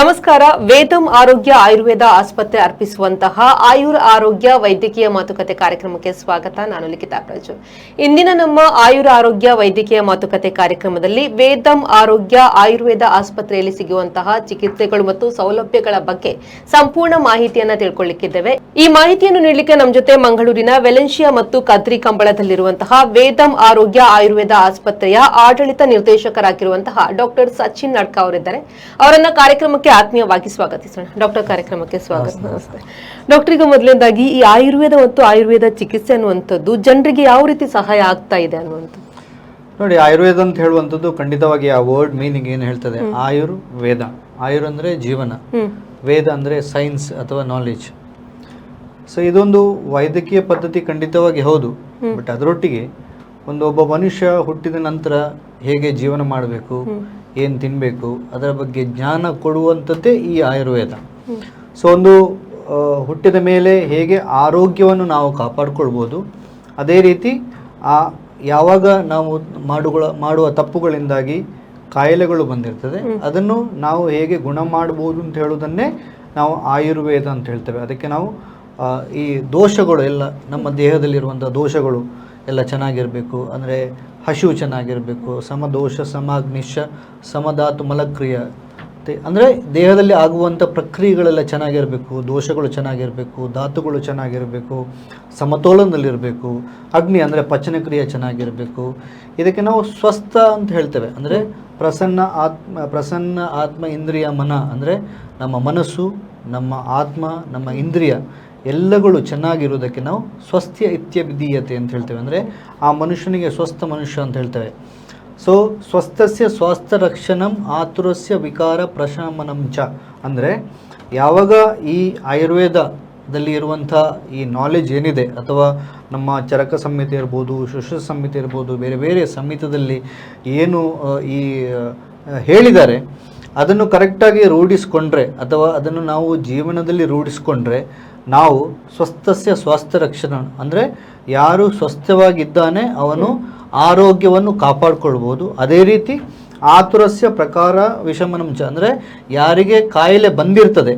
ನಮಸ್ಕಾರ. ವೇದಂ ಆರೋಗ್ಯ ಆಯುರ್ವೇದ ಆಸ್ಪತ್ರೆ ಅರ್ಪಿಸುವಂತಹ ಆಯುರ್ ಆರೋಗ್ಯ ವೈದ್ಯಕೀಯ ಮಾತುಕತೆ ಕಾರ್ಯಕ್ರಮಕ್ಕೆ ಸ್ವಾಗತ. ನಾನು ಲಿಖಿತಾ ಪ್ರಜು. ಇಂದಿನ ನಮ್ಮ ಆಯುರ್ ಆರೋಗ್ಯ ವೈದ್ಯಕೀಯ ಮಾತುಕತೆ ಕಾರ್ಯಕ್ರಮದಲ್ಲಿ ವೇದಂ ಆರೋಗ್ಯ ಆಯುರ್ವೇದ ಆಸ್ಪತ್ರೆಯಲ್ಲಿ ಸಿಗುವಂತಹ ಚಿಕಿತ್ಸೆಗಳು ಮತ್ತು ಸೌಲಭ್ಯಗಳ ಬಗ್ಗೆ ಸಂಪೂರ್ಣ ಮಾಹಿತಿಯನ್ನ ತಿಳ್ಕೊಳ್ಳಿಕ್ಕಿದ್ದೇವೆ. ಈ ಮಾಹಿತಿಯನ್ನು ನೀಡಲಿಕ್ಕೆ ನಮ್ಮ ಜೊತೆ ಮಂಗಳೂರಿನ ವೆಲೆನ್ಶಿಯಾ ಮತ್ತು ಕದ್ರಿ ಕಂಬಳದಲ್ಲಿರುವಂತಹ ವೇದಂ ಆರೋಗ್ಯ ಆಯುರ್ವೇದ ಆಸ್ಪತ್ರೆಯ ಆಡಳಿತ ನಿರ್ದೇಶಕರಾಗಿರುವಂತಹ ಡಾಕ್ಟರ್ ಸಚಿನ್ ನಡ್ಕ ಅವರಿದ್ದಾರೆ. ಅವರನ್ನ ಕಾರ್ಯಕ್ರಮಕ್ಕೆ ಆತ್ಮೀಯವಾಗಿ ಸ್ವಾಗತಿಸೋಣ ಡಾಕ್ಟರ್ ಕಾರ್ಯಕ್ರಮಕ್ಕೆ ಸ್ವಾಗತ. ನಮಸ್ತೆ. ಡಾಕ್ಟರ್ ಈಗ ಮೊದಲನೇದಾಗಿ ಈ ಆಯುರ್ವೇದ ಮತ್ತು ಆಯುರ್ವೇದ ಚಿಕಿತ್ಸೆ ಅನ್ನುವಂಥದ್ದು ಜನರಿಗೆ ಯಾವ ರೀತಿ ಸಹಾಯ ಆಗ್ತಾ ಇದೆ ಅನ್ನುವಂಥದ್ದು? ನೋಡಿ ಆಯುರ್ವೇದ ಅಂತ ಹೇಳುವಂಥದ್ದು ಖಂಡಿತವಾಗಿ ಆ ವರ್ಡ್ ಮೀನಿಂಗ್ ಏನು ಹೇಳ್ತದೆ? ಆಯುರ್ ವೇದ ಆಯುರ್ ಅಂದರೆ ಜೀವನ. ವೇದ ಅಂದರೆ ಸೈನ್ಸ್ ಅಥವಾ ನಾಲೆಜ್ ಸೊ ಇದೊಂದು ವೈದ್ಯಕೀಯ ಪದ್ಧತಿ ಖಂಡಿತವಾಗಿ ಹೌದು. ಬಟ್ ಅದರೊಟ್ಟಿಗೆ ಒಂದು ಒಬ್ಬ ಮನುಷ್ಯ ಹುಟ್ಟಿದ ನಂತರ ಹೇಗೆ ಜೀವನ ಮಾಡಬೇಕು ಏನು ತಿನ್ನಬೇಕು ಅದರ ಬಗ್ಗೆ ಜ್ಞಾನ ಕೊಡುವಂಥದ್ದೇ ಈ ಆಯುರ್ವೇದ. ಸೊ ಒಂದು ಹುಟ್ಟಿದ ಮೇಲೆ ಹೇಗೆ ಆರೋಗ್ಯವನ್ನು ನಾವು ಕಾಪಾಡಿಕೊಳ್ಬೋದು ಅದೇ ರೀತಿ ಆ ಯಾವಾಗ ನಾವು ಮಾಡುಗಳ ಮಾಡುವ ತಪ್ಪುಗಳಿಂದಾಗಿ ಕಾಯಿಲೆಗಳು ಬಂದಿರ್ತದೆ ಅದನ್ನು ನಾವು ಹೇಗೆ ಗುಣ ಮಾಡ್ಬೋದು ಅಂತ ಹೇಳೋದನ್ನೇ ನಾವು ಆಯುರ್ವೇದ ಅಂತ ಹೇಳ್ತೇವೆ. ಅದಕ್ಕೆ ನಾವು ಈ ದೋಷಗಳು ಎಲ್ಲ ನಮ್ಮ ದೇಹದಲ್ಲಿರುವಂಥ ದೋಷಗಳು ಎಲ್ಲ ಚೆನ್ನಾಗಿರಬೇಕು. ಅಂದರೆ ಹಸಿವು ಚೆನ್ನಾಗಿರಬೇಕು. ಸಮದೋಷ ಸಮಾಗ್ನಿಶ ಸಮಧಾತು, ಮಲಕ್ರಿಯ. ಅಂದರೆ ದೇಹದಲ್ಲಿ ಆಗುವಂಥ ಪ್ರಕ್ರಿಯೆಗಳೆಲ್ಲ ಚೆನ್ನಾಗಿರಬೇಕು. ದೋಷಗಳು ಚೆನ್ನಾಗಿರಬೇಕು. ಧಾತುಗಳು ಚೆನ್ನಾಗಿರಬೇಕು. ಸಮತೋಲನದಲ್ಲಿರಬೇಕು. ಅಗ್ನಿ ಅಂದರೆ ಪಚನಕ್ರಿಯೆ ಚೆನ್ನಾಗಿರಬೇಕು. ಇದಕ್ಕೆ ನಾವು ಸ್ವಸ್ಥ ಅಂತ ಹೇಳ್ತೇವೆ. ಅಂದರೆ ಪ್ರಸನ್ನ ಆತ್ಮ ಪ್ರಸನ್ನ ಆತ್ಮ ಇಂದ್ರಿಯ ಮನ. ಅಂದರೆ ನಮ್ಮ ಮನಸ್ಸು, ನಮ್ಮ ಆತ್ಮ, ನಮ್ಮ ಇಂದ್ರಿಯ. ಎಲ್ಲಗಳು ಚೆನ್ನಾಗಿರೋದಕ್ಕೆ ನಾವು ಸ್ವಸ್ಥ್ಯ ಇತ್ಯಭಿಧೀಯತೆ ಅಂತ ಹೇಳ್ತೇವೆ. ಅಂದರೆ ಆ ಮನುಷ್ಯನಿಗೆ ಸ್ವಸ್ಥ ಮನುಷ್ಯ ಅಂತ ಹೇಳ್ತೇವೆ. ಸೊ ಸ್ವಸ್ಥಸ್ಯ ಸ್ವಾಸ್ಥ್ಯ ರಕ್ಷಣಂ ಆತುರಸ್ಯ ವಿಕಾರ ಪ್ರಶಮನಂ ಚ. ಅಂದರೆ ಯಾವಾಗ ಈ ಆಯುರ್ವೇದದಲ್ಲಿ ಇರುವಂಥ ಈ ನಾಲೆಜ್ ಏನಿದೆ, ಅಥವಾ ನಮ್ಮ ಚರಕ ಸಂಹಿತೆ ಇರ್ಬೋದು ಶುಶ್ರ ಸಂಹಿತೆ ಇರ್ಬೋದು, ಬೇರೆ ಬೇರೆ ಸಂಹಿತದಲ್ಲಿ ಏನು ಈ ಹೇಳಿದ್ದಾರೆ ಅದನ್ನು ಕರೆಕ್ಟಾಗಿ ರೂಢಿಸ್ಕೊಂಡ್ರೆ ಅಥವಾ ಅದನ್ನು ನಾವು ಜೀವನದಲ್ಲಿ ರೂಢಿಸ್ಕೊಂಡ್ರೆ ನಾವು ಸ್ವಸ್ಥಸ್ಯ ಸ್ವಾಸ್ಥ್ಯ ರಕ್ಷಣ, ಅಂದರೆ ಯಾರು ಸ್ವಸ್ಥವಾಗಿದ್ದಾನೆ ಅವನು ಆರೋಗ್ಯವನ್ನು ಕಾಪಾಡಿಕೊಳ್ಬೋದು. ಅದೇ ರೀತಿ ಆತುರಸ್ಯ ಪ್ರಕಾರ ವಿಷಮನಂಚ, ಅಂದರೆ ಯಾರಿಗೆ ಕಾಯಿಲೆ ಬಂದಿರ್ತದೆ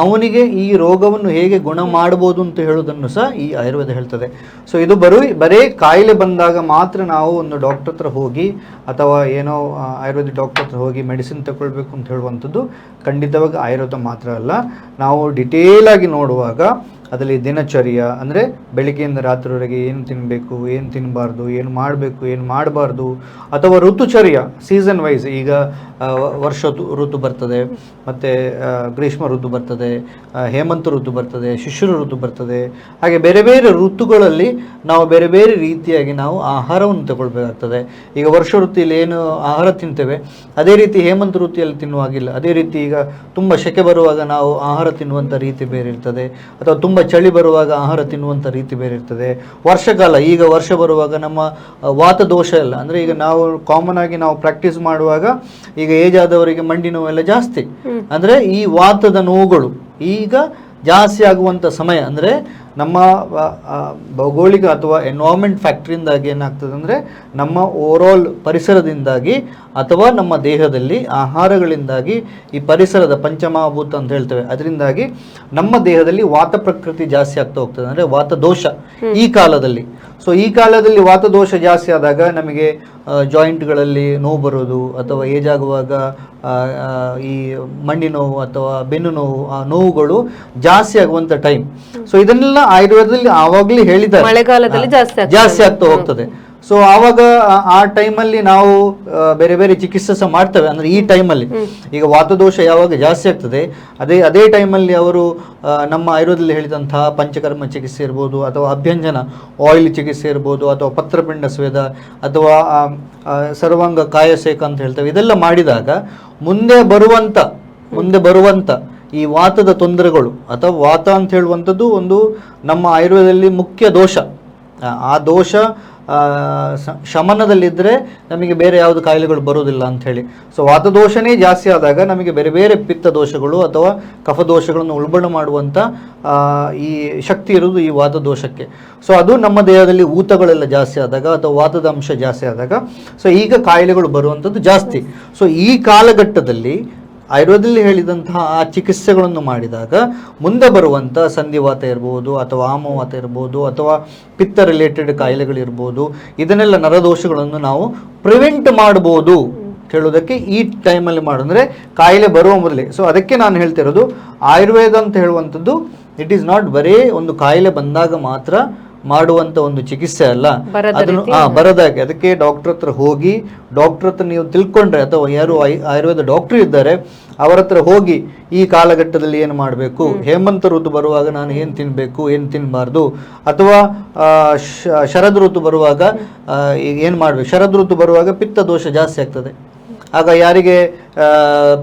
ಅವನಿಗೆ ಈ ರೋಗವನ್ನು ಹೇಗೆ ಗುಣ ಮಾಡ್ಬೋದು ಅಂತ ಹೇಳೋದನ್ನು ಸಹ ಈ ಆಯುರ್ವೇದ ಹೇಳ್ತದೆ. ಸೊ ಇದು ಬರೀ ಬರೀ ಕಾಯಿಲೆ ಬಂದಾಗ ಮಾತ್ರ ನಾವು ಒಂದು ಡಾಕ್ಟರ್ ಹತ್ರ ಹೋಗಿ ಅಥವಾ ಏನೋ ಆಯುರ್ವೇದ ಡಾಕ್ಟರ್ ಹತ್ರ ಹೋಗಿ ಮೆಡಿಸಿನ್ ತಗೊಳ್ಬೇಕು ಅಂತ ಹೇಳುವಂಥದ್ದು ಖಂಡಿತವಾಗಿ ಆಯುರ್ವೇದ ಮಾತ್ರ ಅಲ್ಲ. ನಾವು ಡಿಟೇಲ್ ಆಗಿ ನೋಡುವಾಗ ಅದರಲ್ಲಿ ದಿನಚರ್ಯ, ಅಂದರೆ ಬೆಳಿಗ್ಗೆಯಿಂದ ರಾತ್ರಿವರೆಗೆ ಏನು ತಿನ್ನಬೇಕು ಏನು ತಿನ್ನಬಾರ್ದು ಏನು ಮಾಡಬೇಕು, ಏನು ಮಾಡಬಾರ್ದು, ಅಥವಾ ಋತುಚರ್ಯ ಸೀಸನ್ ವೈಸ್ ಈಗ ವರ್ಷ ಋತು- ಬರ್ತದೆ, ಮತ್ತು ಗ್ರೀಷ್ಮ ಋತು ಬರ್ತದೆ ಹೇಮಂತ ಋತು ಬರ್ತದೆ ಶಿಶುರ ಋತು ಬರ್ತದೆ, ಹಾಗೆ ಬೇರೆ ಬೇರೆ ಋತುಗಳಲ್ಲಿ ನಾವು ಬೇರೆ ಬೇರೆ ರೀತಿಯಾಗಿ ನಾವು ಆಹಾರವನ್ನು ತಗೊಳ್ಬೇಕಾಗ್ತದೆ. ಈಗ ವರ್ಷ ಋತುಯಲ್ಲಿ ಏನು ಆಹಾರ ತಿಂತೇವೆ, ಅದೇ ರೀತಿ ಹೇಮಂತ ಋತುಯಲ್ಲಿ ತಿನ್ನುವಾಗಿಲ್ಲ ಅದೇ ರೀತಿ ಈಗ ತುಂಬ ಶೆಕೆ ಬರುವಾಗ ನಾವು ಆಹಾರ ತಿನ್ನುವಂಥ ರೀತಿ ಬೇರೆ ಇರ್ತದೆ, ಅಥವಾ ತುಂಬ ಚಳಿ ಬರುವಾಗ ಆಹಾರ ತಿನ್ನುವಂಥ ರೀತಿ ಬೇರೆ ಇರ್ತದೆ. ವರ್ಷಕಾಲ ಈಗ ವರ್ಷ ಬರುವಾಗ ನಮ್ಮ ವಾತ ದೋಷ ಎಲ್ಲ ಅಂದರೆ ಈಗ ನಾವು ಕಾಮನ್ ಆಗಿ ನಾವು ಪ್ರಾಕ್ಟೀಸ್ ಮಾಡುವಾಗ ಈಗ ಏಜ್ ಆದವರಿಗೆ ಮಂಡಿ ನೋವೆಲ್ಲ ಜಾಸ್ತಿ. ಅಂದರೆ ಈ ವಾತದ ನೋವುಗಳು ಈಗ ಜಾಸ್ತಿ ಆಗುವಂಥ ಸಮಯ ಅಂದರೆ ನಮ್ಮ ಭೌಗೋಳಿಕ ಅಥವಾ ಎನ್ವಾರ್ಮೆಂಟ್ ಫ್ಯಾಕ್ಟ್ರಿಯಿಂದಾಗಿ ಏನಾಗ್ತದೆ ಅಂದರೆ ನಮ್ಮ ಓವರಾಲ್ ಪರಿಸರದಿಂದಾಗಿ ಅಥವಾ ನಮ್ಮ ದೇಹದಲ್ಲಿ ಆಹಾರಗಳಿಂದಾಗಿ ಈ ಪರಿಸರದ ಪಂಚಮಹಾಭೂತ ಅಂತ ಹೇಳ್ತೇವೆ. ಅದರಿಂದಾಗಿ ನಮ್ಮ ದೇಹದಲ್ಲಿ ವಾತ ಪ್ರಕೃತಿ ಜಾಸ್ತಿ ಆಗ್ತಾ ಹೋಗ್ತದೆ ಅಂದರೆ ವಾತದೋಷ ಈ ಕಾಲದಲ್ಲಿ. ಸೊ ಈ ಕಾಲದಲ್ಲಿ ವಾತದೋಷ ಜಾಸ್ತಿ ಆದಾಗ ನಮಗೆ ಜಾಯಿಂಟ್ಗಳಲ್ಲಿ ನೋವು ಬರೋದು ಅಥವಾ ಏಜ್ ಆಗುವಾಗ ಈ ಮಂಡಿ ನೋವು ಅಥವಾ ಬೆನ್ನು ನೋವು ಆ ನೋವುಗಳು ಜಾಸ್ತಿ ಆಗುವಂತ ಟೈಮ್ ಸೊ ಇದನ್ನೆಲ್ಲ ಆಯುರ್ವೇದದಲ್ಲಿ ಆವಾಗಲೇ ಹೇಳಿದ್ದಾರೆ. ಮಳೆಗಾಲದಲ್ಲಿ ಜಾಸ್ತಿ ಜಾಸ್ತಿ ಆಗ್ತಾ ಹೋಗ್ತದೆ. ಸೊ ಆವಾಗ ಆ- ಟೈಮಲ್ಲಿ ನಾವು ಬೇರೆ ಬೇರೆ ಚಿಕಿತ್ಸೆ ಸಹ ಮಾಡ್ತೇವೆ. ಅಂದ್ರೆ ಈ ಟೈಮಲ್ಲಿ. ಈಗ ವಾತದೋಷ ಯಾವಾಗ ಜಾಸ್ತಿ ಆಗ್ತದೆ ಅದೇ ಅದೇ ಟೈಮಲ್ಲಿ ಅವರು ನಮ್ಮ ಆಯುರ್ವೇದದಲ್ಲಿ ಹೇಳಿದಂತಹ ಪಂಚಕರ್ಮ ಚಿಕಿತ್ಸೆ ಇರ್ಬೋದು ಅಥವಾ ಅಭ್ಯಂಜನ ಆಯಿಲ್ ಚಿಕಿತ್ಸೆ ಇರ್ಬೋದು ಅಥವಾ ಪತ್ರಪಿಂಡ ಸ್ವೇದ ಅಥವಾ ಸರ್ವಾಂಗ ಕಾಯಸೇಕ ಅಂತ ಹೇಳ್ತೇವೆ. ಇದೆಲ್ಲ ಮಾಡಿದಾಗ ಮುಂದೆ ಬರುವಂತ ಮುಂದೆ ಬರುವಂತ ಈ ವಾತದ ತೊಂದರೆಗಳು ಅಥವಾ ವಾತ ಅಂತ ಹೇಳುವಂಥದ್ದು ಒಂದು ನಮ್ಮ ಆಯುರ್ವೇದದಲ್ಲಿ ಮುಖ್ಯ ದೋಷ. ಆ, ದೋಷ ಶಮನದಲ್ಲಿದ್ದರೆ ನಮಗೆ ಬೇರೆ ಯಾವುದು ಕಾಯಿಲೆಗಳು ಬರೋದಿಲ್ಲ ಅಂಥೇಳಿ. ಸೊ ವಾತದೋಷನೇ ಜಾಸ್ತಿ ಆದಾಗ ನಮಗೆ ಬೇರೆ ಬೇರೆ ಪಿತ್ತ ದೋಷಗಳು ಅಥವಾ ಕಫ ದೋಷಗಳನ್ನು ಉಲ್ಬಣ ಮಾಡುವಂಥ ಈ ಶಕ್ತಿ ಇರುವುದು ಈ ವಾತದೋಷಕ್ಕೆ. ಸೊ ಅದು ನಮ್ಮ ದೇಹದಲ್ಲಿ ಊತಗಳೆಲ್ಲ ಜಾಸ್ತಿ ಆದಾಗ ಅಥವಾ ವಾತದ ಅಂಶ ಜಾಸ್ತಿ ಆದಾಗ ಸೊ ಈಗ ಕಾಯಿಲೆಗಳು ಬರುವಂಥದ್ದು ಜಾಸ್ತಿ. ಸೊ ಈ ಕಾಲಘಟ್ಟದಲ್ಲಿ ಆಯುರ್ವೇದದಲ್ಲಿ ಹೇಳಿದಂತಹ ಆ ಚಿಕಿತ್ಸೆಗಳನ್ನು ಮಾಡಿದಾಗ ಮುಂದೆ ಬರುವಂಥ ಸಂಧಿವಾತ ಇರ್ಬೋದು ಅಥವಾ ಆಮವಾತ ಇರ್ಬೋದು ಅಥವಾ ಪಿತ್ತ ರಿಲೇಟೆಡ್ ಕಾಯಿಲೆಗಳಿರ್ಬೋದು, ಇದನ್ನೆಲ್ಲ ನರದೋಷಗಳನ್ನು ನಾವು ಪ್ರಿವೆಂಟ್ ಮಾಡ್ಬೋದು ಹೇಳೋದಕ್ಕೆ ಈ ಟೈಮಲ್ಲಿ ಮಾಡಿದ್ರೆ ಕಾಯಿಲೆ ಬರುವ ಮೊದಲೇ. ಸೊ ಅದಕ್ಕೆ ನಾನು ಹೇಳ್ತಿರೋದು ಆಯುರ್ವೇದ ಅಂತ ಹೇಳುವಂಥದ್ದು ಇಟ್ ಈಸ್ ನಾಟ್ ಬರೀ ಒಂದು ಕಾಯಿಲೆ ಬಂದಾಗ ಮಾತ್ರ ಮಾಡುವಂತ ಒಂದು ಚಿಕಿತ್ಸೆ ಅಲ್ಲ ಅದನ್ನು ಹಾ ಬರದಾಗೆ ಅದಕ್ಕೆ ಡಾಕ್ಟರ್ ಹತ್ರ ಹೋಗಿ ಡಾಕ್ಟರ್ ಹತ್ರ ನೀವು ತಿಳ್ಕೊಂಡ್ರೆ ಅಥವಾ ಯಾರು ಆಯ್- ಆಯುರ್ವೇದ ಡಾಕ್ಟರ್ ಇದ್ದಾರೆ ಅವರ ಹತ್ರ ಹೋಗಿ ಈ ಕಾಲಘಟ್ಟದಲ್ಲಿ ಏನು ಮಾಡಬೇಕು? ಹೇಮಂತ ಋತು ಬರುವಾಗ ನಾನು ಏನು ತಿನ್ನಬೇಕು ಏನು ತಿನ್ನಬಾರ್ದು ಅಥವಾ ಶರದ್ ಋತು ಬರುವಾಗ ಏನು ಮಾಡಬೇಕು? ಶರದ್ ಋತು ಬರುವಾಗ ಪಿತ್ತ ದೋಷ ಜಾಸ್ತಿ ಆಗ್ತದೆ. ಆಗ ಯಾರಿಗೆ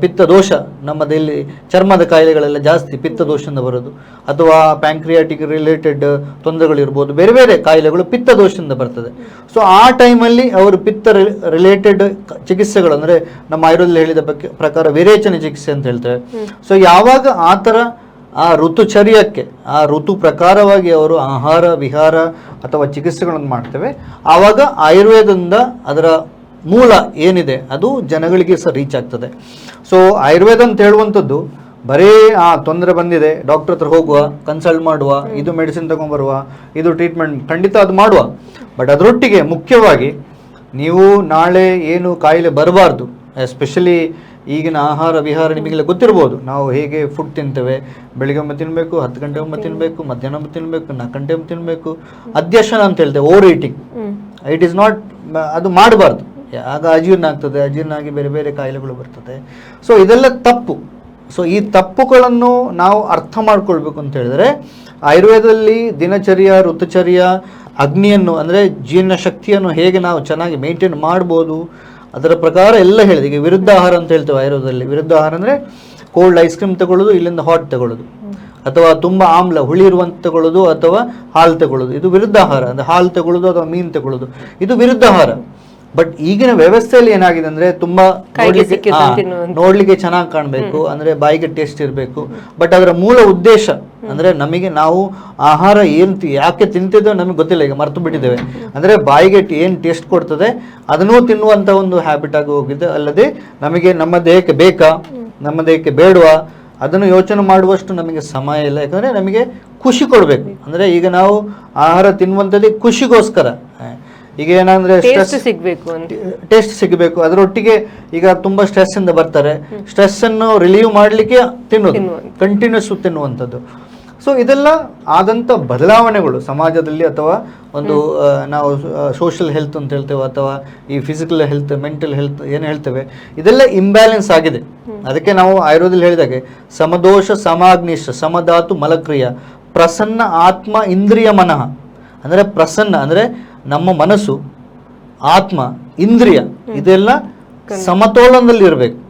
ಪಿತ್ತ ದೋಷ ನಮ್ಮದಲ್ಲಿ ಚರ್ಮದ ಕಾಯಿಲೆಗಳೆಲ್ಲ ಜಾಸ್ತಿ ಪಿತ್ತ ದೋಷದಿಂದ ಬರೋದು. ಅಥವಾ ಪ್ಯಾಂಕ್ರಿಯಾಟಿಕ್ ರಿಲೇಟೆಡ್ ತೊಂದರೆಗಳಿರ್ಬೋದು ಬೇರೆ ಬೇರೆ ಕಾಯಿಲೆಗಳು ಪಿತ್ತ ದೋಷದಿಂದ ಬರ್ತದೆ. ಸೊ ಆ ಟೈಮಲ್ಲಿ ಅವರು ಪಿತ್ತ ರಿಲೇಟೆಡ್ ಚಿಕಿತ್ಸೆಗಳು ಅಂದರೆ ನಮ್ಮ ಆಯುರ್ವೇದ ಹೇಳಿದ ಬಗ್ಗೆ ಪ್ರಕಾರ ವಿರೇಚನೆ ಚಿಕಿತ್ಸೆ ಅಂತ ಹೇಳ್ತೇವೆ ಸೊ ಯಾವಾಗ ಆ ಥರ ಆ ಋತುಚರ್ಯಕ್ಕೆ ಆ ಋತು ಪ್ರಕಾರವಾಗಿ ಅವರು ಆಹಾರ ವಿಹಾರ ಅಥವಾ ಚಿಕಿತ್ಸೆಗಳನ್ನು ಮಾಡ್ತೇವೆ ಆವಾಗ ಆಯುರ್ವೇದದಿಂದ ಅದರ ಮೂಲ ಏನಿದೆ ಅದು ಜನಗಳಿಗೆ ಸಹ ರೀಚ್ ಆಗ್ತದೆ. ಸೊ ಆಯುರ್ವೇದ ಅಂತ ಹೇಳುವಂಥದ್ದು ಬರೀ ಆ ತೊಂದರೆ ಬಂದಿದೆ ಡಾಕ್ಟರ್ ಹತ್ರ ಹೋಗುವ ಕನ್ಸಲ್ಟ್ ಮಾಡುವ ಇದು ಮೆಡಿಸಿನ್ ತಗೊಂಡ್ಬರುವ ಇದು ಟ್ರೀಟ್ಮೆಂಟ್ ಖಂಡಿತ ಅದು ಮಾಡುವ. ಬಟ್ ಅದರೊಟ್ಟಿಗೆ ಮುಖ್ಯವಾಗಿ ನೀವು ನಾಳೆ ಏನು ಕಾಯಿಲೆ ಬರಬಾರ್ದು. ಎಸ್ಪೆಷಲಿ ಈಗಿನ ಆಹಾರ ವಿಹಾರ ನಿಮಗೆಲ್ಲ ಗೊತ್ತಿರ್ಬೋದು. ನಾವು ಹೇಗೆ ಫುಡ್ ತಿಂತೇವೆ ಬೆಳಿಗ್ಗೆ ಒಮ್ಮೆ ತಿನ್ನಬೇಕು ಹತ್ತು ಗಂಟೆ ಒಮ್ಮೆ ತಿನ್ನಬೇಕು ಮಧ್ಯಾಹ್ನ ಒಮ್ಮೆ ತಿನ್ನಬೇಕು ನಾಲ್ಕು ಗಂಟೆ ಒಮ್ಮೆ ತಿನ್ನಬೇಕು ಅಧ್ಯಕ್ಷನ ಅಂತ ಹೇಳ್ತೇವೆ over eating it is not ಅದು ಮಾಡಬಾರ್ದು. ಆಗ ಅಜೀರ್ಣ ಆಗ್ತದೆ. ಅಜೀರ್ಣ ಆಗಿ ಬೇರೆ ಬೇರೆ ಕಾಯಿಲೆಗಳು ಬರ್ತದೆ. ಸೊ ಇದೆಲ್ಲ ತಪ್ಪು. ಸೊ ಈ ತಪ್ಪುಗಳನ್ನು ನಾವು ಅರ್ಥ ಮಾಡ್ಕೊಳ್ಬೇಕು ಅಂತ ಹೇಳಿದ್ರೆ, ಆಯುರ್ವೇದದಲ್ಲಿ ದಿನಚರ್ಯ, ಋತುಚರ್ಯ, ಅಗ್ನಿಯನ್ನು ಅಂದರೆ ಜೀರ್ಣ ಶಕ್ತಿಯನ್ನು ಹೇಗೆ ನಾವು ಚೆನ್ನಾಗಿ ಮೇಂಟೈನ್ ಮಾಡ್ಬೋದು, ಅದರ ಪ್ರಕಾರ ಎಲ್ಲ ಹೇಳಿದೆ. ಈಗ ವಿರುದ್ಧ ಆಹಾರ ಅಂತ ಹೇಳ್ತೇವೆ ಆಯುರ್ವೇದದಲ್ಲಿ. ವಿರುದ್ಧ ಆಹಾರ ಅಂದರೆ ಕೋಲ್ಡ್ ಐಸ್ ಕ್ರೀಮ್ ತಗೊಳ್ಳೋದು, ಇಲ್ಲಿಂದ ಹಾಟ್ ತಗೊಳ್ಳೋದು. ಅಥವಾ ತುಂಬ ಆಮ್ಲ, ಹುಳಿ ಇರುವಂತ ತಗೊಳ್ಳೋದು ಅಥವಾ ಹಾಲು ತಗೊಳ್ಳೋದು. ಇದು ವಿರುದ್ಧ ಆಹಾರ. ಅಂದರೆ ಹಾಲು ತಗೊಳ್ಳೋದು ಅಥವಾ ಮೀನು ತಗೊಳ್ಳೋದು. ಇದು ವಿರುದ್ಧ ಆಹಾರ. ಬಟ್ ಈಗಿನ ವ್ಯವಸ್ಥೆಯಲ್ಲಿ ಏನಾಗಿದೆ ಅಂದ್ರೆ ತುಂಬಾ ನೋಡ್ಲಿಕ್ಕೆ- ನೋಡ್ಲಿಕ್ಕೆ ಚೆನ್ನಾಗಿ ಕಾಣಬೇಕು ಅಂದ್ರೆ ಬಾಯಿಗೆ ಟೇಸ್ಟ್ ಇರಬೇಕು. ಬಟ್ ಅದರ ಮೂಲ ಉದ್ದೇಶ ಅಂದ್ರೆ ನಮಗೆ ನಾವು ಆಹಾರ ಏನ್ ಯಾಕೆ ತಿಂತಿದ್ದೋ ನಮಗೆ ಗೊತ್ತಿಲ್ಲ ಈಗ ಮರ್ತು ಬಿಟ್ಟಿದ್ದೇವೆ. ಅಂದ್ರೆ ಬಾಯಿಗೆ ಏನ್ ಟೇಸ್ಟ್ ಕೊಡ್ತದೆ ಅದನ್ನೂ ತಿನ್ನುವಂತ ಒಂದು ಹ್ಯಾಬಿಟ್ ಆಗಿ ಹೋಗಿದೆ. ಅಲ್ಲದೆ ನಮಗೆ ನಮ್ಮ ದೇಹಕ್ಕೆ ಬೇಕಾ ನಮ್ಮ ದೇಹಕ್ಕೆ ಬೇಡವಾ ಅದನ್ನು ಯೋಚನೆ ಮಾಡುವಷ್ಟು ನಮಗೆ ಸಮಯ ಇಲ್ಲ. ಯಾಕಂದ್ರೆ ನಮಗೆ ಖುಷಿ ಕೊಡಬೇಕು. ಅಂದ್ರೆ ಈಗ ನಾವು ಆಹಾರ ತಿನ್ನುವಂಥದ್ದೇ ಖುಷಿಗೋಸ್ಕರ. ಈಗ ಏನಂದ್ರೆ ಟೇಸ್ಟ್ ಸಿಗ್ಬೇಕು ಅಂತ. ಟೇಸ್ಟ್ ಸಿಗಬೇಕು. ಅದರೊಟ್ಟಿಗೆ ಈಗ ತುಂಬಾ ಸ್ಟ್ರೆಸ್ ಇಂದ ಬರ್ತಾರೆ. ಸ್ಟ್ರೆಸ್ ಅನ್ನು ರಿಲೀವ್ ಮಾಡಲಿಕ್ಕೆ ತಿನ್ನೋದು. ಕಂಟಿನ್ಯೂಸ್ ತಿನ್ನುವಂಥದ್ದು. ಸೊ ಇದೆಲ್ಲ ಆದಂಥ ಬದಲಾವಣೆಗಳು ಸಮಾಜದಲ್ಲಿ ಅಥವಾ ಒಂದು ನಾವು ಸೋಷಿಯಲ್ ಹೆಲ್ತ್ ಅಂತ ಹೇಳ್ತೇವೆ ಅಥವಾ ಈ ಫಿಸಿಕಲ್ ಹೆಲ್ತ್ ಮೆಂಟಲ್ ಹೆಲ್ತ್ ಏನು ಹೇಳ್ತೇವೆ ಇದೆಲ್ಲ ಇಂಬ್ಯಾಲೆನ್ಸ್ ಆಗಿದೆ. ಅದಕ್ಕೆ ನಾವು ಆಯುರ್ವೇದದಲ್ಲಿ ಹೇಳಿದಾಗೆ ಸಮದೋಷ ಸಮಾಗ್ನಿಶ ಸಮಧಾತು ಮಲಕ್ರಿಯ ಪ್ರಸನ್ನ ಆತ್ಮ ಇಂದ್ರಿಯ ಮನಃ. ಅಂದರೆ ಪ್ರಸನ್ನ ಅಂದರೆ ನಮ್ಮ ಮನಸ್ಸು ಆತ್ಮ ಇಂದ್ರಿಯ ಇದೆಲ್ಲ ಸಮತೋಲನದಲ್ಲಿ ಇರಬೇಕು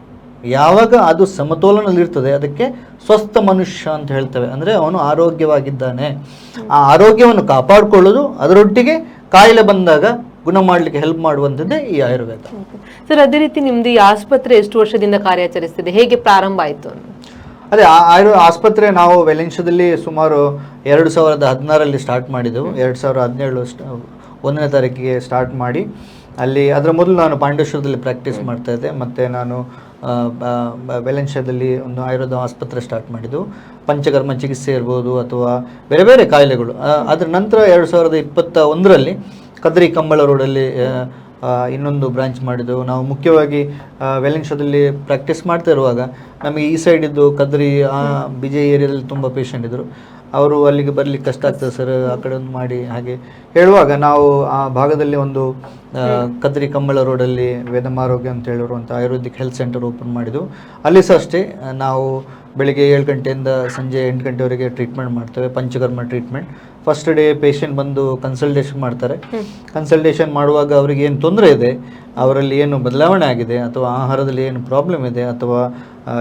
ಯಾವಾಗ ಅದು ಸಮತೋಲನದಲ್ಲಿ ಇರ್ತದೆ ಅದಕ್ಕೆ ಸ್ವಸ್ಥ ಮನುಷ್ಯ ಅಂತ ಹೇಳ್ತೇವೆ. ಅಂದರೆ ಅವನು ಆರೋಗ್ಯವಾಗಿದ್ದಾನೆ. ಆ ಆರೋಗ್ಯವನ್ನು ಕಾಪಾಡಿಕೊಳ್ಳೋದು ಅದರೊಟ್ಟಿಗೆ ಕಾಯಿಲೆ ಬಂದಾಗ ಗುಣ ಮಾಡಲಿಕ್ಕೆ ಹೆಲ್ಪ್ ಮಾಡುವಂಥದ್ದೇ ಈ ಆಯುರ್ವೇದ. ಸರ್ ಅದೇ ರೀತಿ ನಿಮ್ದು ಈ ಆಸ್ಪತ್ರೆ ಎಷ್ಟು ವರ್ಷದಿಂದ ಕಾರ್ಯಾಚರಿಸ್ತಿದೆ? ಹೇಗೆ ಪ್ರಾರಂಭ ಆಯಿತು ಅದೇ ಆ- ಆಯುರ್ ಆಸ್ಪತ್ರೆ ನಾವು ವೆಲೆನ್ಶದಲ್ಲಿ ಸುಮಾರು ಎರಡು ಸಾವಿರದ ಹದಿನಾರಲ್ಲಿ ಸ್ಟಾರ್ಟ್ ಮಾಡಿದೆವು. ಎರಡು ಸಾವಿರದ ಹದಿನೇಳು ಒಂದನೇ ತಾರೀಕಿಗೆ ಸ್ಟಾರ್ಟ್ ಮಾಡಿ ಅಲ್ಲಿ ಅದರ ಮೊದಲು ನಾನು ಪಾಂಡೇಶ್ವರದಲ್ಲಿ ಪ್ರಾಕ್ಟೀಸ್ ಮಾಡ್ತಾ ಇದ್ದೆ ಮತ್ತು ನಾನು ವೆಲೆನ್ಶಾದಲ್ಲಿ ಒಂದು ಆಯುರ್ವೇದ ಆಸ್ಪತ್ರೆ ಸ್ಟಾರ್ಟ್ ಮಾಡಿದ್ದು. ಪಂಚಕರ್ಮ ಚಿಕಿತ್ಸೆ ಇರ್ಬೋದು ಅಥವಾ ಬೇರೆ ಬೇರೆ ಕಾಯಿಲೆಗಳು. ಅದರ ನಂತರ ಎರಡು ಸಾವಿರದ ಇಪ್ಪತ್ತ ಒಂದರಲ್ಲಿ ಕದ್ರಿ ಕಂಬಳ ರೋಡಲ್ಲಿ ಇನ್ನೊಂದು ಬ್ರಾಂಚ್ ಮಾಡಿದ್ದು. ನಾವು ಮುಖ್ಯವಾಗಿ ವೆಲೆನ್ಶಾದಲ್ಲಿ ಪ್ರಾಕ್ಟೀಸ್ ಮಾಡ್ತಾ ಇರುವಾಗ ನಮಗೆ ಈ ಸೈಡ್ ಇದ್ದು ಕದ್ರಿ ಆ ಬಿಜೆ ಏರಿಯಾದಲ್ಲಿ ತುಂಬ ಪೇಷಂಟ್ ಇದ್ದರು ಅವರು ಅಲ್ಲಿಗೆ ಬರ್ಲಿಕ್ಕೆ ಕಷ್ಟ ಆಗ್ತದೆ ಸರ್, ಆ ಕಡೆ ಒಂದು ಮಾಡಿ ಹಾಗೆ. ಹೇಳುವಾಗ ನಾವು ಆ ಭಾಗದಲ್ಲಿ ಒಂದು ಕದ್ರಿ ಕಂಬಳ ರೋಡಲ್ಲಿ ವೇದಮ ಆರೋಗ್ಯ ಅಂತ ಹೇಳಿರುವಂಥ ಆಯುರ್ವೇದಿಕ್ ಹೆಲ್ತ್ ಸೆಂಟರ್ ಓಪನ್ ಮಾಡಿದ್ದು. ಅಲ್ಲಿ ಸಹ ಅಷ್ಟೇ, ನಾವು ಬೆಳಿಗ್ಗೆ ಏಳು ಗಂಟೆಯಿಂದ ಸಂಜೆ ಎಂಟು ಗಂಟೆವರೆಗೆ ಟ್ರೀಟ್ಮೆಂಟ್ ಮಾಡ್ತೇವೆ, panchakarma treatment first day patient ಬಂದು ಕನ್ಸಲ್ಟೇಷನ್ ಮಾಡ್ತಾರೆ. ಕನ್ಸಲ್ಟೇಷನ್ ಮಾಡುವಾಗ ಅವರಿಗೆ ಏನು ತೊಂದರೆ ಇದೆ? ಅವರಲ್ಲಿ ಏನು ಬದಲಾವಣೆ ಆಗಿದೆ? ಅಥವಾ ಆಹಾರದಲ್ಲಿ ಏನು ಪ್ರಾಬ್ಲಮ್ ಇದೆ? ಅಥವಾ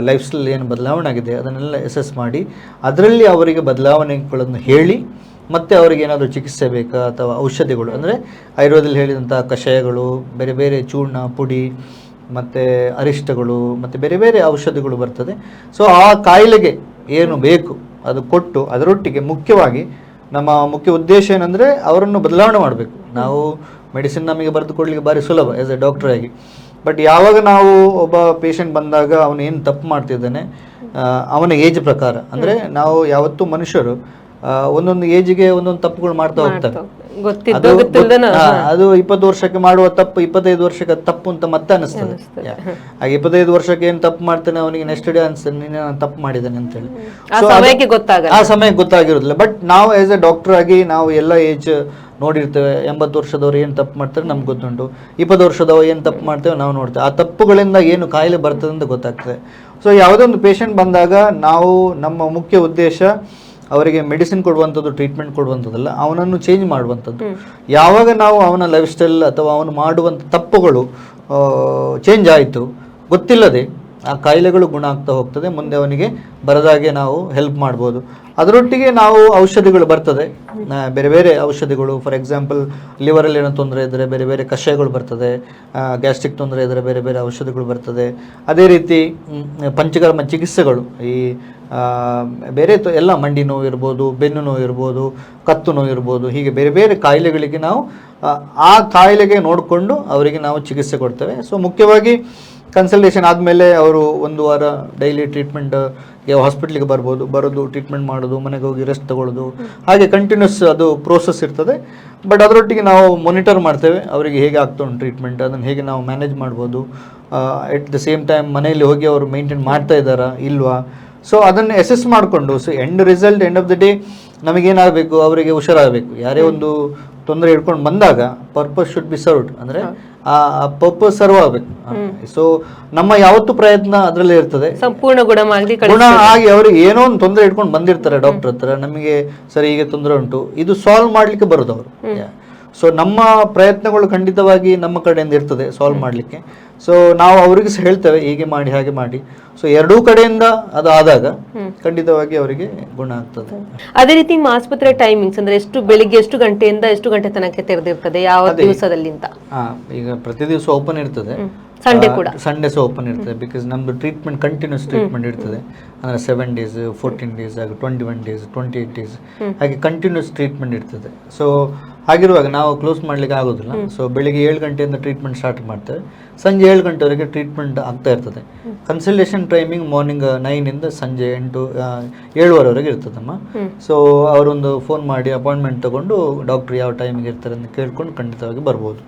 ಲೈಫ್ ಸ್ಟೈಲ್ ಏನು ಬದಲಾವಣೆ ಆಗಿದೆ? ಅದನ್ನೆಲ್ಲ ಎಸೆಸ್ ಮಾಡಿ ಅದರಲ್ಲಿ ಅವರಿಗೆ ಬದಲಾವಣೆಗಳನ್ನು ಹೇಳಿ ಮತ್ತೆ ಅವರಿಗೆ ಏನಾದರೂ ಚಿಕಿತ್ಸೆ ಬೇಕಾ? ಅಥವಾ ಔಷಧಿಗಳು ಅಂದರೆ ಆಯುರ್ವೇದದಲ್ಲಿ ಹೇಳಿದಂಥ ಕಷಾಯಗಳು ಬೇರೆ ಬೇರೆ ಚೂರ್ಣ ಪುಡಿ ಮತ್ತು ಅರಿಷ್ಟಗಳು ಮತ್ತು ಬೇರೆ ಬೇರೆ ಔಷಧಿಗಳು ಬರ್ತದೆ. ಸೊ ಆ ಕಾಯಿಲೆಗೆ ಏನು ಬೇಕು ಅದು ಕೊಟ್ಟು ಅದರೊಟ್ಟಿಗೆ ಮುಖ್ಯವಾಗಿ ನಮ್ಮ ಮುಖ್ಯ ಉದ್ದೇಶ ಏನಂದರೆ ಅವರನ್ನು ಬದಲಾವಣೆ ಮಾಡಬೇಕು. ನಾವು ಮೆಡಿಸಿನ್ ನಮಗೆ ಬರೆದು ಕೊಡಲಿಕ್ಕೆ ಭಾರಿ ಸುಲಭ ಆ್ಯಸ್ ಎ ಡಾಕ್ಟರ್ ಆಗಿ. ಬಟ್ ಯಾವಾಗ ನಾವು ಒಬ್ಬ ಪೇಷಂಟ್ ಬಂದಾಗ ಅವನು ಏನು ತಪ್ಪು ಮಾಡ್ತಿದ್ದಾನೆ ಅವನ ಏಜ್ ಪ್ರಕಾರ. ಅಂದರೆ ನಾವು ಯಾವತ್ತೂ ಮನುಷ್ಯರು ಒಂದೊಂದು ಏಜಿಗೆ ಒಂದೊಂದು ತಪ್ಪುಗಳು ಮಾಡ್ತಾ ಹೋಗ್ತಾರೆ ಅದು ಇಪ್ಪತ್ತು ವರ್ಷಕ್ಕೆ ಮಾಡುವ ತಪ್ಪು ಇಪ್ಪತ್ತೈದು ವರ್ಷಕ್ಕೆ ತಪ್ಪು ಅಂತ ಮತ್ತೆ ಅನಿಸ್ತದೆ. ಹಾಗೆ ಇಪ್ಪತ್ತೈದು ವರ್ಷಕ್ಕೆ ಏನು ತಪ್ಪು ಮಾಡ್ತಾನೆ ಅವನಿಗೆ ನೆಕ್ಸ್ಟ್ ಡೇ ಅನ್ಸ ನೀನು ತಪ್ಪು ಮಾಡಿದ್ದಾನೆ ಅಂತ ಹೇಳಿ ಆ ಸಮಯಕ್ಕೆ ಗೊತ್ತಾಗಲ್ಲ. ಆ ಸಮಯಕ್ಕೆ ಗೊತ್ತಾಗಿರೋದಿಲ್ಲ. ಬಟ್ ನಾವು ಆಸ್ ಎ ಡಾಕ್ಟರ್ ಆಗಿ ನಾವು ಎಲ್ಲ ಏಜ್ ನೋಡಿರ್ತೇವೆ. ಎಂಬತ್ತು ವರ್ಷದವ್ರು ಏನು ತಪ್ಪು ಮಾಡ್ತಾರೆ ನಮ್ಗೆ ಗೊತ್ತುಂಟು. ಇಪ್ಪತ್ತು ವರ್ಷದವ್ರು ಏನು ತಪ್ಪು ಮಾಡ್ತೇವೆ ನಾವು ನೋಡ್ತೇವೆ. ಆ ತಪ್ಪುಗಳಿಂದ ಏನು ಕಾಯಿಲೆ ಬರ್ತದೆ ಅಂತ ಗೊತ್ತಾಗ್ತದೆ. ಸೊ ಯಾವುದೋ ಒಂದು ಪೇಷಂಟ್ ಬಂದಾಗ ನಾವು ನಮ್ಮ ಮುಖ್ಯ ಉದ್ದೇಶ ಅವರಿಗೆ ಮೆಡಿಸಿನ್ ಕೊಡುವಂಥದ್ದು ಟ್ರೀಟ್ಮೆಂಟ್ ಕೊಡುವಂಥದ್ದಲ್ಲ ಅವನನ್ನು ಚೇಂಜ್ ಮಾಡುವಂಥದ್ದು. ಯಾವಾಗ ನಾವು ಅವನ ಲೈಫ್ ಸ್ಟೈಲ್ ಅಥವಾ ಅವನು ಮಾಡುವಂಥ ತಪ್ಪುಗಳು ಚೇಂಜ್ ಆಯಿತು ಗೊತ್ತಿಲ್ಲದೆ ಆ ಕಾಯಿಲೆಗಳು ಗುಣ ಆಗ್ತಾ ಹೋಗ್ತದೆ ಮುಂದೆ ಅವನಿಗೆ ಬರದಾಗೆ ನಾವು ಹೆಲ್ಪ್ ಮಾಡ್ಬೋದು. ಅದರೊಟ್ಟಿಗೆ ನಾವು ಔಷಧಿಗಳು ಬರ್ತದೆ. ಬೇರೆ ಬೇರೆ ಔಷಧಿಗಳು ಫಾರ್ ಎಕ್ಸಾಂಪಲ್ ಲಿವರಲ್ಲಿ ಏನೋ ತೊಂದರೆ ಇದ್ದರೆ ಬೇರೆ ಬೇರೆ ಕಷಾಯಗಳು ಬರ್ತದೆ ಗ್ಯಾಸ್ಟ್ರಿಕ್ ತೊಂದರೆ ಇದ್ದರೆ ಬೇರೆ ಬೇರೆ ಔಷಧಿಗಳು ಬರ್ತದೆ. ಅದೇ ರೀತಿ ಪಂಚಕರ್ಮ ಚಿಕಿತ್ಸೆಗಳು ಈ ಬೇರೆ ಎಲ್ಲ ಮಂಡಿ ನೋವು ಇರ್ಬೋದು ಬೆನ್ನು ನೋವು ಇರ್ಬೋದು ಕತ್ತು ನೋವು ಇರ್ಬೋದು ಹೀಗೆ ಬೇರೆ ಬೇರೆ ಕಾಯಿಲೆಗಳಿಗೆ ನಾವು ಆ, ಕಾಯಿಲೆಗೆ ನೋಡಿಕೊಂಡು ಅವರಿಗೆ ನಾವು ಚಿಕಿತ್ಸೆ ಕೊಡ್ತೇವೆ. ಸೊ ಮುಖ್ಯವಾಗಿ ಕನ್ಸಲ್ಟೇಷನ್ ಆದಮೇಲೆ ಅವರು ಒಂದು ವಾರ ಡೈಲಿ ಟ್ರೀಟ್ಮೆಂಟ್ ಹಾಸ್ಪಿಟ್ಲಿಗೆ ಬರ್ಬೋದು ಬರೋದು ಟ್ರೀಟ್ಮೆಂಟ್ ಮಾಡೋದು ಮನೆಗೆ ಹೋಗಿ ರೆಸ್ಟ್ ತಗೊಳ್ಳೋದು ಹಾಗೆ ಕಂಟಿನ್ಯೂಸ್ ಅದು ಪ್ರೋಸೆಸ್ ಇರ್ತದೆ. ಬಟ್ ಅದರೊಟ್ಟಿಗೆ ನಾವು ಮೊನಿಟರ್ ಮಾಡ್ತೇವೆ ಅವರಿಗೆ ಹೇಗೆ ಆಗ್ತಾ ಟ್ರೀಟ್ಮೆಂಟ್ ಅದನ್ನು ಹೇಗೆ ನಾವು ಮ್ಯಾನೇಜ್ ಮಾಡ್ಬೋದು ಎಟ್ ದ ಸೇಮ್ ಟೈಮ್ ಮನೆಯಲ್ಲಿ ಹೋಗಿ ಅವರು ಮೇಂಟೈನ್ ಮಾಡ್ತಾ ಇದ್ದಾರಾ ಇಲ್ವಾ ಸೊ ಅದನ್ನು ಎಸೆಸ್ ಮಾಡಿಕೊಂಡು so end result end of the day ನಮಗೇನಾಗಬೇಕು ಅವರಿಗೆ ಹುಷಾರಾಗಬೇಕು. ಯಾರೇ ಒಂದು ತೊಂದರೆ ಹಿಡ್ಕೊಂಡು ಬಂದಾಗ ಪರ್ಪಸ್ ಶುಡ್ ಬಿ ಸರ್ವ್ಡ್ ಅಂದರೆ ಆ ಪರ್ಪಸ್ ಸರ್ವ್ ಆಗಬೇಕು. ಸೊ ನಮ್ಮ ಯಾವತ್ತು ಪ್ರಯತ್ನ ಅದರಲ್ಲೇ ಇರ್ತದೆ. ಸಂಪೂರ್ಣ ಗುಣ ಆಗಿ ಅವ್ರಿಗೆ ಏನೋ ಒಂದು ತೊಂದರೆ ಇಟ್ಕೊಂಡು ಬಂದಿರ್ತಾರೆ ಡಾಕ್ಟರ್ ಹತ್ರ ನಮಗೆ ಸರಿ ಹೀಗೆ ತೊಂದರೆ ಉಂಟು ಇದು ಸಾಲ್ವ್ ಮಾಡ್ಲಿಕ್ಕೆ ಬರೋದು ಅವರು ಸೊ ನಮ್ಮ ಪ್ರಯತ್ನಗಳು ಖಂಡಿತವಾಗಿ ನಮ್ಮ ಕಡೆಯಿಂದ ಇರ್ತದೆ ಸಾಲ್ವ್ ಮಾಡಲಿಕ್ಕೆ. ಸೊ ನಾವು ಅವರಿಗೆ ಸಹ ಹೇಳ್ತೇವೆ ಹೀಗೆ ಮಾಡಿ ಹಾಗೆ ಮಾಡಿ. ಸೊ ಎರಡೂ ಕಡೆಯಿಂದ ಅದು ಆದಾಗ ಖಂಡಿತವಾಗಿ ಅವರಿಗೆ ಗುಣ ಆಗ್ತದೆ. ಅದೇ ರೀತಿ ನಿಮ್ಮ ಆಸ್ಪತ್ರೆ ಟೈಮಿಂಗ್ಸ್ ಅಂದ್ರೆ ಎಷ್ಟು ಬೆಳಿಗ್ಗೆ ಎಷ್ಟು ಗಂಟೆಯಿಂದ ಎಷ್ಟು ಗಂಟೆ ತನಕ ತೆರೆದಿರ್ತದೆ? ಯಾವ ದಿವಸದಲ್ಲಿ ಅಂತ ಈಗ ಪ್ರತಿ ದಿವಸ ಓಪನ್ ಇರ್ತದೆ. ಸಂಡೇ ಕೂಡ. ಸಂಡೇ ಸಹ ಓಪನ್ ಇರ್ತದೆ. ಬಿಕಾಸ್ ನಮ್ದು ಟ್ರೀಟ್ಮೆಂಟ್ ಕಂಟಿನ್ಯೂಸ್ ಟ್ರೀಟ್ಮೆಂಟ್ ಇರ್ತದೆ. ಅಂದ್ರೆ ಸೆವೆನ್ ಡೇಸ್ ಫೋರ್ಟೀನ್ ಡೇಸ್ ಹಾಗೆ twenty one days twenty eight days ಹಾಗೆ ಕಂಟಿನ್ಯೂಸ್ ಟ್ರೀಟ್ಮೆಂಟ್ ಇರ್ತದೆ. ಸೊ ಹಾಗಿರುವಾಗ ನಾವು ಕ್ಲೋಸ್ ಮಾಡ್ಲಿಕ್ಕೆ ಆಗೋದಿಲ್ಲ. ಸೊ ಬೆಳಿಗ್ಗೆ ಏಳು ಗಂಟೆಯಿಂದ ಟ್ರೀಟ್ಮೆಂಟ್ ಸ್ಟಾರ್ಟ್ ಮಾಡ್ತೇವೆ. ಸಂಜೆ ಏಳು ಗಂಟೆವರೆಗೆ ಟ್ರೀಟ್ಮೆಂಟ್ ಆಗ್ತಾ ಇರ್ತದೆ. ಕನ್ಸಲ್ಟೇಷನ್ ಟೈಮಿಂಗ್ ಮಾರ್ನಿಂಗ್ ನೈನಿಂದ ಸಂಜೆ ಎಂಟು ಏಳುವರೆವರೆಗೆ ಇರ್ತದಮ್ಮ. ಸೊ ಅವರೊಂದು ಫೋನ್ ಮಾಡಿ ಅಪಾಯಿಂಟ್ಮೆಂಟ್ ತಗೊಂಡು ಡಾಕ್ಟ್ರ್ ಯಾವ ಟೈಮಿಗೆ ಇರ್ತಾರೆ ಅಂತ ಕೇಳ್ಕೊಂಡು ಖಂಡಿತವಾಗಿ ಬರ್ಬೋದು.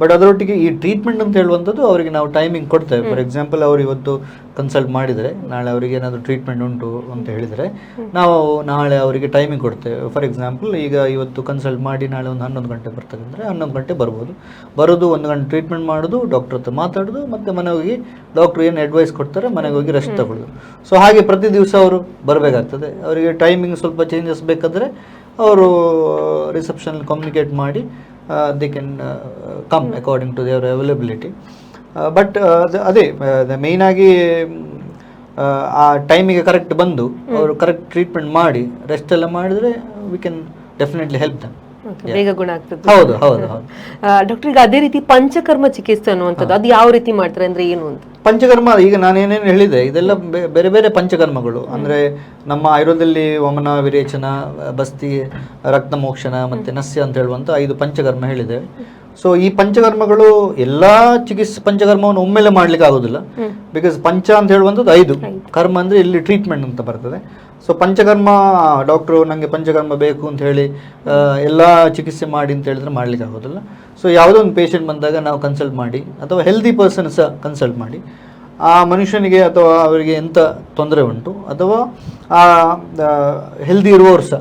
ಬಟ್ ಅದರೊಟ್ಟಿಗೆ ಈ ಟ್ರೀಟ್ಮೆಂಟ್ ಅಂತ ಹೇಳುವಂಥದ್ದು ಅವರಿಗೆ ನಾವು ಟೈಮಿಂಗ್ ಕೊಡ್ತೇವೆ. ಫಾರ್ ಎಕ್ಸಾಂಪಲ್ ಅವರು ಇವತ್ತು ಕನ್ಸಲ್ಟ್ ಮಾಡಿದರೆ ನಾಳೆ ಅವರಿಗೆ ಏನಾದರೂ ಟ್ರೀಟ್ಮೆಂಟ್ ಉಂಟು ಅಂತ ಹೇಳಿದರೆ ನಾವು ನಾಳೆ ಅವರಿಗೆ ಟೈಮಿಂಗ್ ಕೊಡ್ತೇವೆ. ಫಾರ್ ಎಕ್ಸಾಂಪಲ್ ಈಗ ಇವತ್ತು ಕನ್ಸಲ್ಟ್ ಮಾಡಿ ನಾಳೆ ಒಂದು ಹನ್ನೊಂದು ಗಂಟೆ ಬರ್ತದೆ ಅಂದರೆ ಹನ್ನೊಂದು ಗಂಟೆ ಬರ್ಬೋದು. ಬರೋದು ಒಂದು ಗಂಟೆ ಟ್ರೀಟ್ಮೆಂಟ್ ಮಾಡೋದು ಡಾಕ್ಟರ್ ಹತ್ರ ಮಾತಾಡೋದು ಮತ್ತು ಮನೆಗೆ ಹೋಗಿ ಡಾಕ್ಟ್ರು ಏನು ಅಡ್ವೈಸ್ ಕೊಡ್ತಾರೆ ಮನೆಗೆ ಹೋಗಿ ರೆಸ್ಟ್ ತಗೊಳ್ಳೋದು. ಸೊ ಹಾಗೆ ಪ್ರತಿ ದಿವಸ ಅವರು ಬರಬೇಕಾಗ್ತದೆ. ಅವರಿಗೆ ಟೈಮಿಂಗ್ ಸ್ವಲ್ಪ ಚೇಂಜಸ್ ಬೇಕಾದರೆ ಅವರು ರಿಸೆಪ್ಷನ್ ಕಮ್ಯುನಿಕೇಟ್ ಮಾಡಿ they can come according to their availability but ಅದೇ ಮೇಯ್ನ್ ಆಗಿ ಆ, ಟೈಮಿಗೆ ಕರೆಕ್ಟ್ ಬಂದು ಅವರು ಕರೆಕ್ಟ್ ಟ್ರೀಟ್ಮೆಂಟ್ ಮಾಡಿ ರೆಸ್ಟ್ ಎಲ್ಲ ಮಾಡಿದರೆ we can definitely help them ಬೇಗ ಗುಣ ಆಗ್ತದೆ. ಹೌದು ಹೌದು ಡಾಕ್ಟರ್ ಈಗ ಅದೇ ರೀತಿ ಪಂಚಕರ್ಮ ಚಿಕಿತ್ಸೆ ಅನ್ನುವಂಥದ್ದು ಅದು ಯಾವ ರೀತಿ ಮಾಡ್ತಾರೆ ಅಂದ್ರೆ ಏನು ಅಂತ? ಪಂಚಕರ್ಮ ಈಗ ನಾನೇನೇನು ಹೇಳಿದೆ ಇದೆಲ್ಲ ಬೇರೆ ಬೇರೆ ಪಂಚಕರ್ಮಗಳು. ಅಂದ್ರೆ ನಮ್ಮ ಆಯುರ್ವೇದದಲ್ಲಿ ವಮನ ವಿರೇಚನ ಬಸ್ತಿ ರಕ್ತ ಮೋಕ್ಷಣ ಮತ್ತು ನಸ್ಯ ಅಂತ ಹೇಳುವಂಥ ಐದು ಪಂಚಕರ್ಮ ಹೇಳಿದೆ. ಸೊ ಈ ಪಂಚಕರ್ಮಗಳು ಎಲ್ಲ ಚಿಕಿತ್ಸೆ ಪಂಚಕರ್ಮವನ್ನು ಒಮ್ಮೆಲೆ ಮಾಡ್ಲಿಕ್ಕೆ ಆಗೋದಿಲ್ಲ. ಬಿಕಾಸ್ ಪಂಚ ಅಂತ ಹೇಳುವಂಥದ್ದು ಐದು. ಕರ್ಮ ಅಂದ್ರೆ ಇಲ್ಲಿ ಟ್ರೀಟ್ಮೆಂಟ್ ಅಂತ ಬರ್ತದೆ. ಸೊ ಪಂಚಕರ್ಮ ಡಾಕ್ಟ್ರು ನನಗೆ ಪಂಚಕರ್ಮ ಬೇಕು ಅಂತ ಹೇಳಿ ಎಲ್ಲ ಚಿಕಿತ್ಸೆ ಮಾಡಿ ಅಂತ ಹೇಳಿದ್ರೆ ಮಾಡ್ಲಿಕ್ಕೆ ಆಗೋದಿಲ್ಲ. ಸೊ ಯಾವುದೋ ಒಂದು ಪೇಷಂಟ್ ಬಂದಾಗ ನಾವು ಕನ್ಸಲ್ಟ್ ಮಾಡಿ, ಅಥವಾ ಹೆಲ್ದಿ ಪರ್ಸನ್ ಸಹ ಕನ್ಸಲ್ಟ್ ಮಾಡಿ. ಆ ಮನುಷ್ಯನಿಗೆ ಅಥವಾ ಅವರಿಗೆ ಎಂಥ ತೊಂದರೆ ಉಂಟು, ಅಥವಾ ಆ ಹೆಲ್ದಿ ಇರುವವರು ಸಹ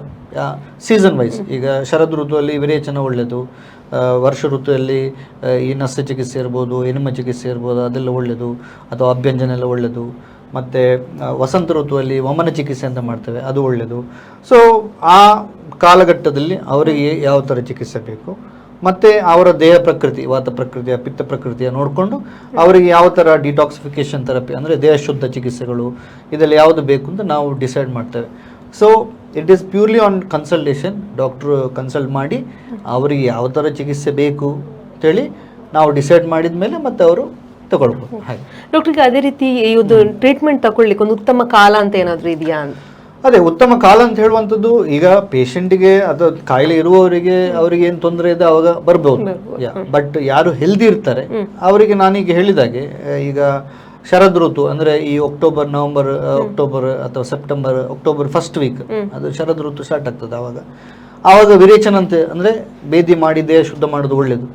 ಸೀಸನ್ ವೈಸ್ ಈಗ ಶರದ್ ಋತುವಲ್ಲಿ ವಿರೇಚನ ಒಳ್ಳೆಯದು ವರ್ಷ ಋತುವಲ್ಲಿ ಈ ನಸ್ಯ ಚಿಕಿತ್ಸೆ ಇರ್ಬೋದು, ಎನಿಮ ಚಿಕಿತ್ಸೆ ಇರ್ಬೋದು, ಅದೆಲ್ಲ ಒಳ್ಳೆಯದು, ಅಥವಾ ಅಭ್ಯಂಜನ ಎಲ್ಲ ಒಳ್ಳೆಯದು. ಮತ್ತು ವಸಂತ ಋತುವಲ್ಲಿ ವಮನ ಚಿಕಿತ್ಸೆ ಅಂತ ಮಾಡ್ತೇವೆ, ಅದು ಒಳ್ಳೆಯದು ಸೊ ಆ ಕಾಲಘಟ್ಟದಲ್ಲಿ ಅವರಿಗೆ ಯಾವ ಥರ ಚಿಕಿತ್ಸೆ ಬೇಕು? ಮತ್ತು ಅವರ ದೇಹ ಪ್ರಕೃತಿ, ವಾತ ಪ್ರಕೃತಿಯ, ಪಿತ್ತ ಪ್ರಕೃತಿಯ ನೋಡಿಕೊಂಡು ಅವರಿಗೆ ಯಾವ ಥರ ಡಿಟಾಕ್ಸಿಫಿಕೇಶನ್ ಥೆರಪಿ ಅಂದರೆ ದೇಹ ಶುದ್ಧ ಚಿಕಿತ್ಸೆಗಳು ಇದರಲ್ಲಿ ಯಾವುದು ಬೇಕು ಅಂತ ನಾವು ಡಿಸೈಡ್ ಮಾಡ್ತೇವೆ. So it is purely on consultation doctor consult ಮಾಡಿ, ಅವರಿಗೆ ಯಾವ ಥರ ಚಿಕಿತ್ಸೆ ಬೇಕು ಅಂತೇಳಿ ನಾವು ಡಿಸೈಡ್ ಮಾಡಿದ ಮೇಲೆ ಮತ್ತು ಅವರು ತಗೊಳ್ಬೋದು. ಹಾಗೆ. ಡಾಕ್ಟರ್ ಈಗ ಅದೇ ರೀತಿ ಈ ಒಂದು ಟ್ರೀಟ್ಮೆಂಟ್ ತಗೊಳ್ಲಿಕ್ಕೆ ಒಂದು ಉತ್ತಮ ಕಾಲ ಅಂತ ಏನಾದರೂ ಇದೆಯಾ ಅಂತ? ಅದೇ ಉತ್ತಮ ಕಾಲ ಅಂತ ಹೇಳುವಂಥದ್ದು ಈಗ ಪೇಷಂಟ್ಗೆ ಅದು ಕಾಯಿಲೆ ಇರುವವರಿಗೆ ಅವರಿಗೆ ಏನು ತೊಂದರೆ ಇದೆ ಅವಾಗ ಬರ್ಬೋದು. ಬಟ್ ಯಾರು ಹೆಲ್ದಿ ಇರ್ತಾರೆ ಅವರಿಗೆ ನಾನೀಗ ಹೇಳಿದಾಗೆ ಈಗ ಶರದ್ ಋತು ಅಂದ್ರೆ ಈ ಅಕ್ಟೋಬರ್ ನವೆಂಬರ್ ಅಕ್ಟೋಬರ್ ಅಥವಾ ಸೆಪ್ಟೆಂಬರ್ ಅಕ್ಟೋಬರ್ ಫಸ್ಟ್ ವೀಕ್ ಅದು ಶರದ್ ಋತು ಸ್ಟಾರ್ಟ್ ಆಗ್ತದೆ ಅವಾಗ. ಆವಾಗ ವಿರೇಚನಂತೆ ಅಂದ್ರೆ ಬೇದಿ ಮಾಡಿ ದೇಹ ಶುದ್ಧ ಮಾಡೋದು ಒಳ್ಳೇದು.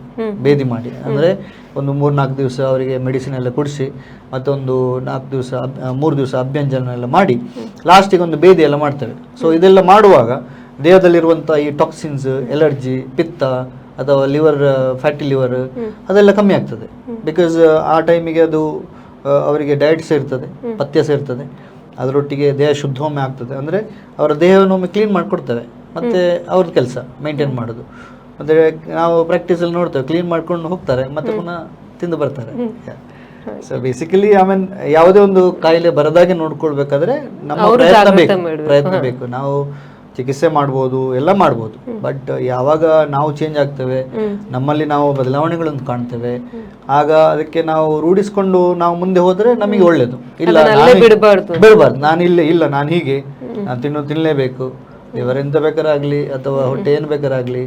ಬೇದಿ ಮಾಡಿ. ಅಂದ್ರೆ ಒಂದು ಮೂರ್ ನಾಲ್ಕು ದಿವಸ ಅವರಿಗೆ ಮೆಡಿಸಿನ್ ಎಲ್ಲ ಕುಡಿಸಿ ಮತ್ತೊಂದು ನಾಲ್ಕು ದಿವಸ ಮೂರು ದಿವಸ ಅಭ್ಯಂಜನ ಎಲ್ಲ ಮಾಡಿ ಲಾಸ್ಟಿಗೆ ಒಂದು ಬೇದಿ ಎಲ್ಲ ಮಾಡ್ತೇವೆ. ಸೊ ಇದೆಲ್ಲ ಮಾಡುವಾಗ ದೇಹದಲ್ಲಿರುವಂತಹ ಈ ಟಾಕ್ಸಿನ್ಸ್ ಎಲರ್ಜಿ ಪಿತ್ತ ಅಥವಾ ಲಿವರ್ ಫ್ಯಾಟಿ ಲಿವರ್ ಅದೆಲ್ಲ ಕಮ್ಮಿ ಆಗ್ತದೆ. ಬಿಕಾಸ್ ಆ ಟೈಮಿಗೆ ಅದು ಅವರಿಗೆ ಡಯಟ್ ಸೇರ್ತದೆ ಪಥ್ಯ ಸೇರ್ತದೆ. ಅದರೊಟ್ಟಿಗೆ ದೇಹ ಶುದ್ಧೊಮ್ಮೆ ಆಗ್ತದೆ. ಅಂದ್ರೆ ಅವರ ದೇಹವನ್ನು ಒಮ್ಮೆ ಕ್ಲೀನ್ ಮಾಡಿಕೊಡ್ತೇವೆ. ಮತ್ತು ಅವ್ರದ್ದು ಕೆಲಸ ಮೇಂಟೈನ್ ಮಾಡೋದು. ಅಂದ್ರೆ ನಾವು ಪ್ರಾಕ್ಟೀಸಲ್ಲಿ ನೋಡ್ತೇವೆ ಕ್ಲೀನ್ ಮಾಡ್ಕೊಂಡು ಹೋಗ್ತಾರೆ ಮತ್ತೆ ಪುನಃ ತಿಂದು ಬರ್ತಾರೆ. ಸೊ ಬೇಸಿಕಲಿ ಐ ಮೀನ್ ಯಾವುದೇ ಒಂದು ಕಾಯಿಲೆ ಬರದಾಗೆ ನೋಡ್ಕೊಳ್ಬೇಕಾದ್ರೆ ನಮ್ಮ ಪ್ರಯತ್ನ ಬೇಕು. ಪ್ರಯತ್ನ ಬೇಕು. ನಾವು ಚಿಕಿತ್ಸೆ ಮಾಡ್ಬೋದು ಎಲ್ಲ ಮಾಡ್ಬೋದು. ಬಟ್ ಯಾವಾಗ ನಾವು ಚೇಂಜ್ ಆಗ್ತೇವೆ ನಮ್ಮಲ್ಲಿ ನಾವು ಬದಲಾವಣೆಗಳನ್ನು ಕಾಣ್ತೇವೆ ಆಗ ಅದಕ್ಕೆ ನಾವು ರೂಢಿಸ್ಕೊಂಡು ನಾವು ಮುಂದೆ ಹೋದ್ರೆ ನಮಗೆ ಒಳ್ಳೇದು. ಇಲ್ಲ. ಬಿಡ್ಬಾರ್ದು. ನಾನು ಇಲ್ಲೇ ಇಲ್ಲ ನಾನು ಹೀಗೆ. ನಾನು ತಿನ್ನು ತಿನ್ನಲೇಬೇಕು ಇವರೆಂತ ಬೇಕಾರಾಗ್ಲಿ ಅಥವಾ ಹೊಟ್ಟೆ ಏನು ಬೇಕಾರಾಗ್ಲಿ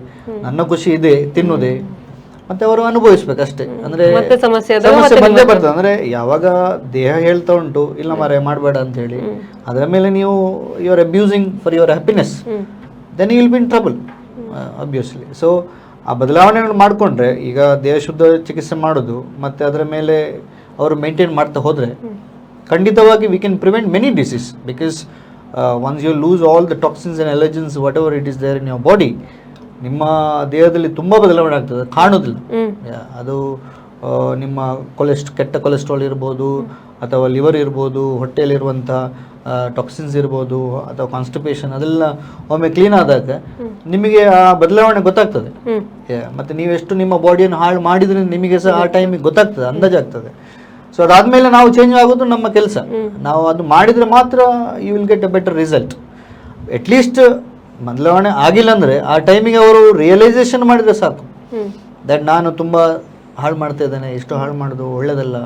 ನನ್ನ ಖುಷಿ ಇದೆ ತಿನ್ನುದೇ. ಮತ್ತೆ ಅವರು ಅನುಭವಿಸ್ಬೇಕಷ್ಟೇ. ಅಂದ್ರೆ ಸಮಸ್ಯೆ ಬಂದೇ ಬರ್ತದೆ. ಅಂದ್ರೆ ಯಾವಾಗ ದೇಹ ಹೇಳ್ತಾ ಉಂಟು ಇಲ್ಲ ಮಾರೆ ಮಾಡಬೇಡ ಅಂತ ಹೇಳಿ ಅದರ ಮೇಲೆ ನೀವು you are abusing for your happiness then you will be in trouble obviously so ಆ ಬದಲಾವಣೆಗಳು ಮಾಡಿಕೊಂಡ್ರೆ ಈಗ ದೇಹ ಶುದ್ಧ ಚಿಕಿತ್ಸೆ ಮಾಡೋದು ಮತ್ತೆ ಅದರ ಮೇಲೆ ಅವರು ಮೇಂಟೈನ್ ಮಾಡ್ತಾ ಹೋದ್ರೆ ಖಂಡಿತವಾಗಿ we can prevent many disease because once you lose all the toxins toxins and what whatever it is there in your body ನಿಮ್ಮ ದೇಹದಲ್ಲಿ ತುಂಬಾ ಬದಲಾವಣೆ ಆಗ್ತದೆ ಕಾಣೋದಿಲ್ಲ. ಅದು ನಿಮ್ಮ ಕೊಲೆಸ್ಟ್ ಕೆಟ್ಟ ಕೊಲೆಸ್ಟ್ರಾಲ್ ಇರ್ಬೋದು ಅಥವಾ ಲಿವರ್ ಇರ್ಬೋದು ಹೊಟ್ಟೆಯಲ್ಲಿರುವಂಥ ಟಾಕ್ಸಿನ್ಸ್ ಇರ್ಬೋದು ಅಥವಾ ಕಾನ್ಸ್ಟಿಪೇಷನ್ ಅದೆಲ್ಲ ಒಮ್ಮೆ ಕ್ಲೀನ್ ಆದಾಗ ನಿಮಗೆ ಆ ಬದಲಾವಣೆ ಗೊತ್ತಾಗ್ತದೆ. ಮತ್ತೆ ನೀವೆಷ್ಟು ನಿಮ್ಮ ಬಾಡಿಯನ್ನು ಹಾಳು ಮಾಡಿದ್ರೆ ನಿಮಗೆ ಸಹ ಆ ಟೈಮಿಗೆ ಗೊತ್ತಾಗ್ತದೆ ಅಂದಾಜಾಗ್ತದೆ. ಸೊ ಅದಾದ್ಮೇಲೆ ನಾವು ಚೇಂಜ್ ಆಗೋದು ನಮ್ಮ ಕೆಲಸ. ನಾವು ಅದು ಮಾಡಿದ್ರೆ ಮಾತ್ರ you will get a better result at least ಬದಲಾವಣೆ ಆಗಿಲ್ಲ ಅಂದ್ರೆ ಆ ಟೈಮಿಗೆ ಅವರು ರಿಯಲೈಸೇಷನ್ ಮಾಡಿದ್ರೆ ಸಾಕು. ದಟ್ ನಾನು ತುಂಬಾ ಹಾಳು ಮಾಡ್ತಾ ಇದ್ದೇನೆ ಎಷ್ಟು ಹಾಳು ಮಾಡೋದು ಒಳ್ಳೇದಲ್ಲ.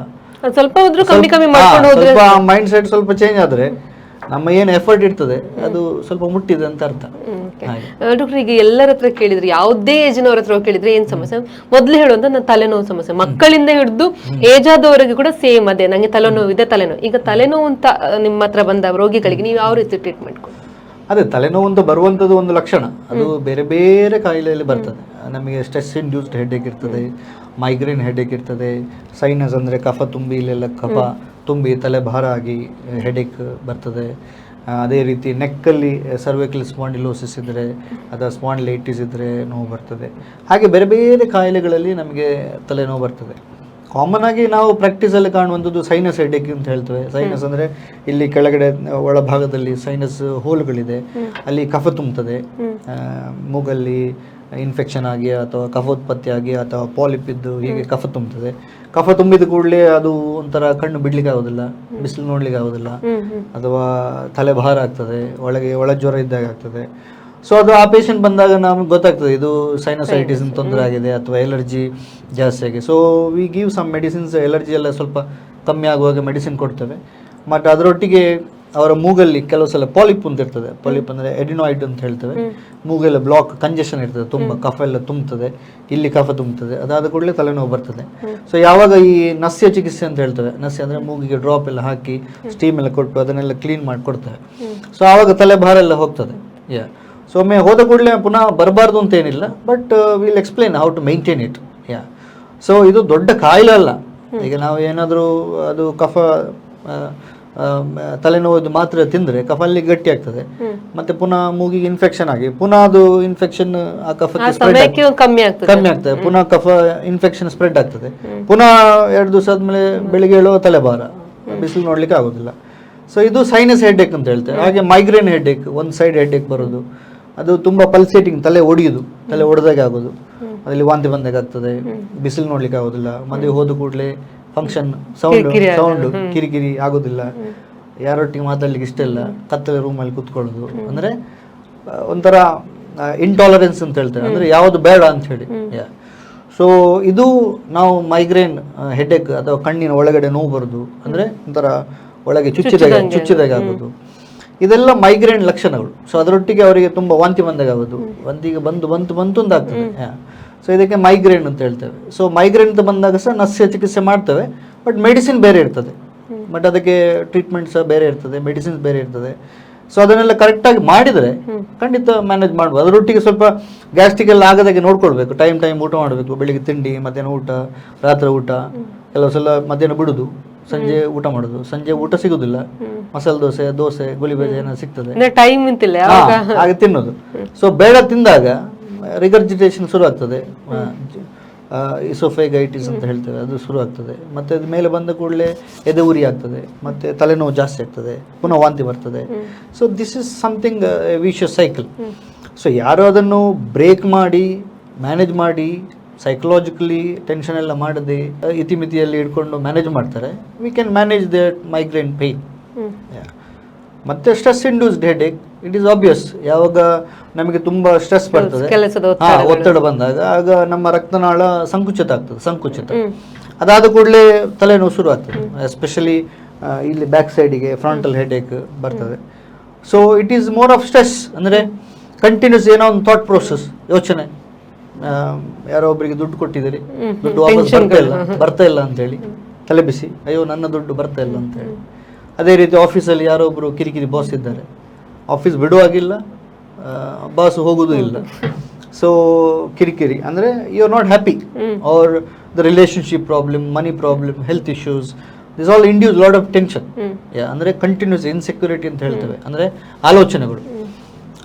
ಸ್ವಲ್ಪ ಮೈಂಡ್ ಸೆಟ್ ಸ್ವಲ್ಪ ಚೇಂಜ್ ಆದ್ರೆ ನಮ್ಮ ಏನು ಎಫರ್ಟ್ ಇರ್ತದೆ ಅದು ಸ್ವಲ್ಪ ಮುಟ್ಟಿದೆ ಅಂತ ಅರ್ಥ. ಡಾಕ್ಟರ್ ಈಗ ಎಲ್ಲರ ಹತ್ರ ಕೇಳಿದ್ರೆ ಯಾವುದೇ ಏಜ್ನವ್ರ ಹತ್ರ ಕೇಳಿದ್ರೆ ಏನ್ ಸಮಸ್ಯೆ? ಮೊದ್ಲು ಹೇಳುವಂತ ನನ್ನ ತಲೆನೋವು ಸಮಸ್ಯೆ. ಮಕ್ಕಳಿಂದ ಹಿಡಿದು ಏಜ್ ಆದವರೆಗೆ ಕೂಡ ಸೇಮ್ ಅದೇ. ನಂಗೆ ತಲೆನೋವು ಇದೆ ತಲೆನೋವು. ಈಗ ತಲೆನೋವು ಅಂತ ನಿಮ್ಮ ಹತ್ರ ಬಂದ ರೋಗಿಗಳಿಗೆ ನೀವು ಯಾವ ರೀತಿ ಟ್ರೀಟ್ಮೆಂಟ್ ಅದೇ ತಲೆನೋವು ಅಂತ ಬರುವಂಥದ್ದು ಒಂದು ಲಕ್ಷಣ. ಅದು ಬೇರೆ ಬೇರೆ ಕಾಯಿಲೆಯಲ್ಲಿ ಬರ್ತದೆ. ನಮಗೆ ಸ್ಟ್ರೆಸ್ ಇಂಡ್ಯೂಸ್ಡ್ ಹೆಡ್ ಇರ್ತದೆ ಮೈಗ್ರೇನ್ ಹೆಡ್ ಇರ್ತದೆ ಸೈನಸ್ ಅಂದರೆ ಕಫ ತುಂಬಿ ಇಲ್ಲೆಲ್ಲ ಕಫ. ತುಂಬಿ ತಲೆ ಭಾರ ಆಗಿ ಹೆಡೇಕ್ ಬರ್ತದೆ. ಅದೇ ರೀತಿ ನೆಕ್ಕಲ್ಲಿ ಸರ್ವೈಕಲ್ ಸ್ಪಾಂಡಿಲೋಸಿಸ್ ಇದ್ದರೆ ಅಥವಾ ಸ್ಪಾಂಡಿಲೈಟಿಸ್ ಇದ್ದರೆ ನೋವು ಬರ್ತದೆ. ಹಾಗೆ ಬೇರೆ ಬೇರೆ ಕಾಯಿಲೆಗಳಲ್ಲಿ ನಮಗೆ ತಲೆನೋವು ಬರ್ತದೆ. ಕಾಮನ್ ಆಗಿ ನಾವು ಪ್ರಾಕ್ಟೀಸಲ್ಲಿ ಕಾಣುವಂಥದ್ದು ಸೈನಸ್ ಹೆಡೇಕ್ ಅಂತ ಹೇಳ್ತೇವೆ. ಸೈನಸ್ ಅಂದರೆ ಇಲ್ಲಿ ಕೆಳಗಡೆ ಒಳಭಾಗದಲ್ಲಿ ಸೈನಸ್ ಹೋಲ್ಗಳಿದೆ ಅಲ್ಲಿ ಕಫ ತುಂಬುತ್ತದೆ. ಮೂಗಲ್ಲಿ ಇನ್ಫೆಕ್ಷನ್ ಆಗಿ ಅಥವಾ ಕಫೋತ್ಪತ್ತಿ ಆಗಿ ಅಥವಾ ಪಾಲಿಪ್ ಇದ್ದು ಹೀಗೆ ಕಫ ತುಂಬುತ್ತದೆ ಕಫ ತುಂಬಿದ ಕೂಡಲೇ ಅದು ಒಂಥರ ಕಣ್ಣು ಬಿಡ್ಲಿಕ್ಕೆ ಆಗೋದಿಲ್ಲ, ಬಿಸಿಲು ನೋಡ್ಲಿಕ್ಕೆ ಆಗೋದಿಲ್ಲ ಅಥವಾ ತಲೆ ಭಾರ ಆಗ್ತದೆ, ಒಳಗೆ ಒಳ ಜ್ವರ ಇದ್ದಾಗ ಆಗ್ತದೆ. ಸೊ ಅದು ಆ ಪೇಷಂಟ್ ಬಂದಾಗ ನಮ್ಗೆ ಗೊತ್ತಾಗ್ತದೆ, ಇದು ಸೈನಸೈಟಿಸ್ ತೊಂದರೆ ಆಗಿದೆ ಅಥವಾ ಎಲರ್ಜಿ ಜಾಸ್ತಿ ಆಗಿದೆ. So we give some medicines allergy ಎಲ್ಲ ಸ್ವಲ್ಪ ಕಮ್ಮಿ ಆಗುವಾಗ ಮೆಡಿಸಿನ್ ಕೊಡ್ತೇವೆ. ಮತ್ತು ಅದರೊಟ್ಟಿಗೆ ಅವರ ಮೂಗಲ್ಲಿ ಕೆಲವು ಸಲ ಪಾಲಿಪ್ ಅಂತ ಇರ್ತದೆ. ಪಾಲಿಪ್ ಅಂದ್ರೆ ಎಡಿನಾಯ್ಡ್ ಅಂತ ಹೇಳ್ತೇವೆ. ಮೂಗೆಲ್ಲ ಬ್ಲಾಕ್ ಕಂಜೆಷನ್ ಇರ್ತದೆ ತುಂಬಾ ಕಫ ಎಲ್ಲ ತುಂಬುತ್ತದೆ ಇಲ್ಲಿ ಕಫ ತುಂಬುತ್ತದೆ ಅದಾದ ಕೂಡಲೇ ತಲೆನೋವು ಬರ್ತದೆ. ಸೊ ಯಾವಾಗ ಈ ನಸ್ಯ ಚಿಕಿತ್ಸೆ ಅಂತ ಹೇಳ್ತೇವೆ. ನಸ್ಯ ಅಂದ್ರೆ ಮೂಗಿಗೆ ಡ್ರಾಪ್ ಎಲ್ಲ ಹಾಕಿ ಸ್ಟೀಮ್ ಎಲ್ಲ ಕೊಟ್ಟು ಅದನ್ನೆಲ್ಲ ಕ್ಲೀನ್ ಮಾಡಿ ಕೊಡ್ತೇವೆ ಸೊ ಆವಾಗ ತಲೆ ಭಾರ ಎಲ್ಲ ಹೋಗ್ತದೆ. ಯಾ ಸೊ ಒಮ್ಮೆ ಹೋದ ಕೂಡಲೇ ಪುನಃ ಬರಬಾರ್ದು ಅಂತ ಏನಿಲ್ಲ but will explain how to maintain it yeah so ಇದು ದೊಡ್ಡ ಕಾಯಿಲೆ ಅಲ್ಲ. ಈಗ ನಾವು ಏನಾದರೂ ಅದು ಕಫ ತಲೆನೋವು ಮಾತ್ರ ತಿಂದ್ರೆ ಕಫ ಅಲ್ಲಿ ಗಟ್ಟಿ ಆಗ್ತದೆ. ಮತ್ತೆ ಪುನಃ ಮೂಗಿಗೆ ಇನ್ಫೆಕ್ಷನ್ ಆಗಿ ಪುನಃ ಅದು ಇನ್ಫೆಕ್ಷನ್ ಆ ಕಫ್ ಕಫಕ್ಕೆ ಸಮಯಕ್ಕೆ ಕಮ್ಮಿ ಆಗ್ತದೆ. ಕಮ್ಮಿ ಆಗ್ತದೆ. ಪುನಃ ಕಫ ಇನ್ಫೆಕ್ಷನ್ ಸ್ಪ್ರೆಡ್ ಆಗ್ತದೆ. ಪುನಃ ಎರಡು ದಿವಸ ಆದ್ಮೇಲೆ ಬೆಳಿಗ್ಗೆ ಹೇಳುವ ತಲೆಭಾರ. ಬಿಸಿಲು ನೋಡ್ಲಿಕ್ಕೆ ಆಗೋದಿಲ್ಲ. ಸೊ ಇದು ಸೈನಸ್ ಹೆಡ್ಏಕ್ ಅಂತ ಹೇಳ್ತೇವೆ ಹಾಗೆ ಮೈಗ್ರೇನ್ ಹೆಡ್ಏಕ್ ಒಂದು ಸೈಡ್ ಹೆಡ್ಏಕ್ ಬರೋದು. ಅದು ತುಂಬಾ ಪಲ್ಸೇಟಿಂಗ್ ತಲೆ ಒಡೆಯುದು. ತಲೆ ಒಡೆದಾಗೆ ಆಗೋದು. ಅದ್ರಲ್ಲಿ ವಾಂತಿ ಬಂದಾಗ ಆಗ್ತದೆ. ಬಿಸಿಲು ನೋಡ್ಲಿಕ್ಕೆ ಆಗೋದಿಲ್ಲ. ಮದುವೆ ಹೋದ ಕೂಡಲೇ ಫಂಕ್ಷನ್ ಸೌಂಡ್ ಸೌಂಡ್ ಕಿರಿಕಿರಿ ಆಗೋದಿಲ್ಲ. ಯಾರೊಟ್ಟಿಗೆ ಮಾತಾಡ್ಲಿಕ್ಕೆ ಇಷ್ಟ ಇಲ್ಲ. ಕತ್ತಲೆ ರೂಮಲ್ಲಿ ಕುತ್ಕೊಳ್ಳೋದು. ಅಂದ್ರೆ ಒಂಥರ ಇಂಟಾಲರೆನ್ಸ್ ಅಂತ ಹೇಳ್ತಾರೆ. ಅಂದ್ರೆ ಯಾವುದು ಬೇಡ ಅಂತ ಹೇಳಿ. ಸೊ ಇದು ನಾವು ಮೈಗ್ರೇನ್ ಹೆಡ್ಡೆಕ್ ಅಥವಾ ಕಣ್ಣಿನ ಒಳಗಡೆ ನೋವು ಬರೋದು. ಅಂದ್ರೆ ಒಂಥರ ಒಳಗೆ ಚುಚ್ಚಿದಾಗ ಚುಚ್ಚಿದಾಗ. ಆಗೋದು ಇದೆಲ್ಲ ಮೈಗ್ರೇನ್ ಲಕ್ಷಣಗಳು. ಸೊ ಅದರೊಟ್ಟಿಗೆ ಅವರಿಗೆ ತುಂಬ ವಾಂತಿ ಬಂದಾಗ ಆಗೋದು ವಾಂತಿಗೆ ಬಂದು ಬಂತು ಬಂತು ಒಂದಾಗ್ತದೆ ಆಗ್ತದೆ. ಸೊ ಇದಕ್ಕೆ ಮೈಗ್ರೇನ್ ಅಂತ ಹೇಳ್ತೇವೆ. ಸೊ ಮೈಗ್ರೇನ್ ಅಂತ ಬಂದಾಗ ಸಹ ನಸ್ಯ ಚಿಕಿತ್ಸೆ ಮಾಡ್ತೇವೆ. ಬಟ್ ಮೆಡಿಸಿನ್ ಬೇರೆ ಇರ್ತದೆ. ಬಟ್ ಅದಕ್ಕೆ ಟ್ರೀಟ್ಮೆಂಟ್ ಸಹ ಬೇರೆ ಇರ್ತದೆ ಮೆಡಿಸಿನ್ಸ್ ಬೇರೆ ಇರ್ತದೆ. ಸೊ ಅದನ್ನೆಲ್ಲ ಕರೆಕ್ಟಾಗಿ ಮಾಡಿದರೆ ಖಂಡಿತ ಮ್ಯಾನೇಜ್ ಮಾಡ್ಬೋದು. ಅದರೊಟ್ಟಿಗೆ ಸ್ವಲ್ಪ ಗ್ಯಾಸ್ಟ್ರಿಕ್ ಎಲ್ಲ ಆಗದಾಗೆ ನೋಡ್ಕೊಳ್ಬೇಕು. ಟೈಮ್ ಟೈಮ್ ಊಟ ಮಾಡಬೇಕು. ಬೆಳಿಗ್ಗೆ ತಿಂಡಿ ಮಧ್ಯಾಹ್ನ ಊಟ ರಾತ್ರಿ ಊಟ ಕೆಲವು ಸಲ ಮಧ್ಯಾಹ್ನ ಬಿಡುದು ಸಂಜೆ ಊಟ ಮಾಡುದು. ಸಂಜೆ ಊಟ ಸಿಗುದಿಲ್ಲ. ಮಸಾಲೆ ದೋಸೆ ದೋಸೆ ಗುಲಿಬೇಜ ಏನಾದ್ರು ಸಿಗ್ತದೆ. ಹಾಗೆ ತಿನ್ನೋದು. ಸೊ ಬೇಡ ತಿಂದಾಗ ರಿಗರ್ಜಿಟೇಷನ್ ಶುರು ಆಗ್ತದೆ ಇಸೋಫೆಗೈಟಿಸ್ ಅಂತ ಹೇಳ್ತೇವೆ ಅದು ಶುರು ಆಗ್ತದೆ ಮತ್ತೆ ಅದು ಮೇಲೆ ಬಂದ ಕೂಡಲೇ ಎದೆ ಉರಿ ಆಗ್ತದೆ ಮತ್ತೆ ತಲೆನೋವು ಜಾಸ್ತಿ ಆಗ್ತದೆ ಪುನಃ ವಾಂತಿ ಬರ್ತದೆ. So this is something vicious cycle so ಯಾರು ಅದನ್ನು ಬ್ರೇಕ್ ಮಾಡಿ ಮ್ಯಾನೇಜ್ ಮಾಡಿ ಸೈಕಲಾಜಿಕಲಿ ಟೆನ್ಷನ್ ಎಲ್ಲ ಮಾಡದೆ ಇತಿಮಿತಿಯಲ್ಲಿ ಇಟ್ಕೊಂಡು ಮ್ಯಾನೇಜ್ ಮಾಡ್ತಾರೆ we can manage that migraine pain hmm. ಮತ್ತೆ stress induced head it is obvious ಯಾವಾಗ ನಮಗೆ ತುಂಬಾ ಸ್ಟ್ರೆಸ್ ಬರ್ತದೆ. ಕೆಲಸದ ಹಾ, ಒತ್ತಡ ಬಂದಾಗ ಆಗ ನಮ್ಮ ರಕ್ತನಾಳ ಸಂಕುಚಿತ ಆಗ್ತದೆ ಸಂಕುಚಿತ. ಅದಾದ ಕೂಡಲೇ ತಲೆನೋವು ಶುರು ಆಗ್ತದೆ. ಎಸ್ಪೆಷಲಿ ಇಲ್ಲಿ ಬ್ಯಾಕ್ ಸೈಡಿಗೆ ಫ್ರಂಟಲ್ ಹೆಡೇಕ್ ಬರ್ತದೆ. So it is more of stress ಅಂದರೆ ಕಂಟಿನ್ಯೂಸ್ ಏನೋ ಒಂದು ಥಾಟ್ ಪ್ರೋಸೆಸ್ ಯೋಚನೆ. ಯಾರೋ ಒಬ್ಬರಿಗೆ ದುಡ್ಡು ಕೊಟ್ಟಿದ್ದೀರಿ. ದುಡ್ಡು ವಾಪಸ್ ಬರ್ತಾ ಇಲ್ಲ. ಬರ್ತಾ ಇಲ್ಲ ಅಂತೇಳಿ ತಲೆಬಿಸಿ ಅಯ್ಯೋ ನನ್ನ ದುಡ್ಡು ಬರ್ತಾ ಇಲ್ಲ ಅಂತೇಳಿ ಅದೇ ರೀತಿ ಆಫೀಸಲ್ಲಿ ಯಾರೋ ಒಬ್ಬರು ಕಿರಿಕಿರಿ ಬಾಸ್ ಇದ್ದಾರೆ. ಆಫೀಸ್ ಬಿಡುವಾಗಿಲ್ಲ ಬಾಸ್ ಹೋಗೋದು ಇಲ್ಲ. ಸೊ ಕಿರಿಕಿರಿ. ಅಂದರೆ you are not happy. Are the relationship problem money problem health issues this all induce lot of tension. ಅಂದರೆ ಕಂಟಿನ್ಯೂಸ್ ಇನ್ಸೆಕ್ಯೂರಿಟಿ ಅಂತ ಹೇಳ್ತೇವೆ. ಅಂದರೆ ಆಲೋಚನೆಗಳು.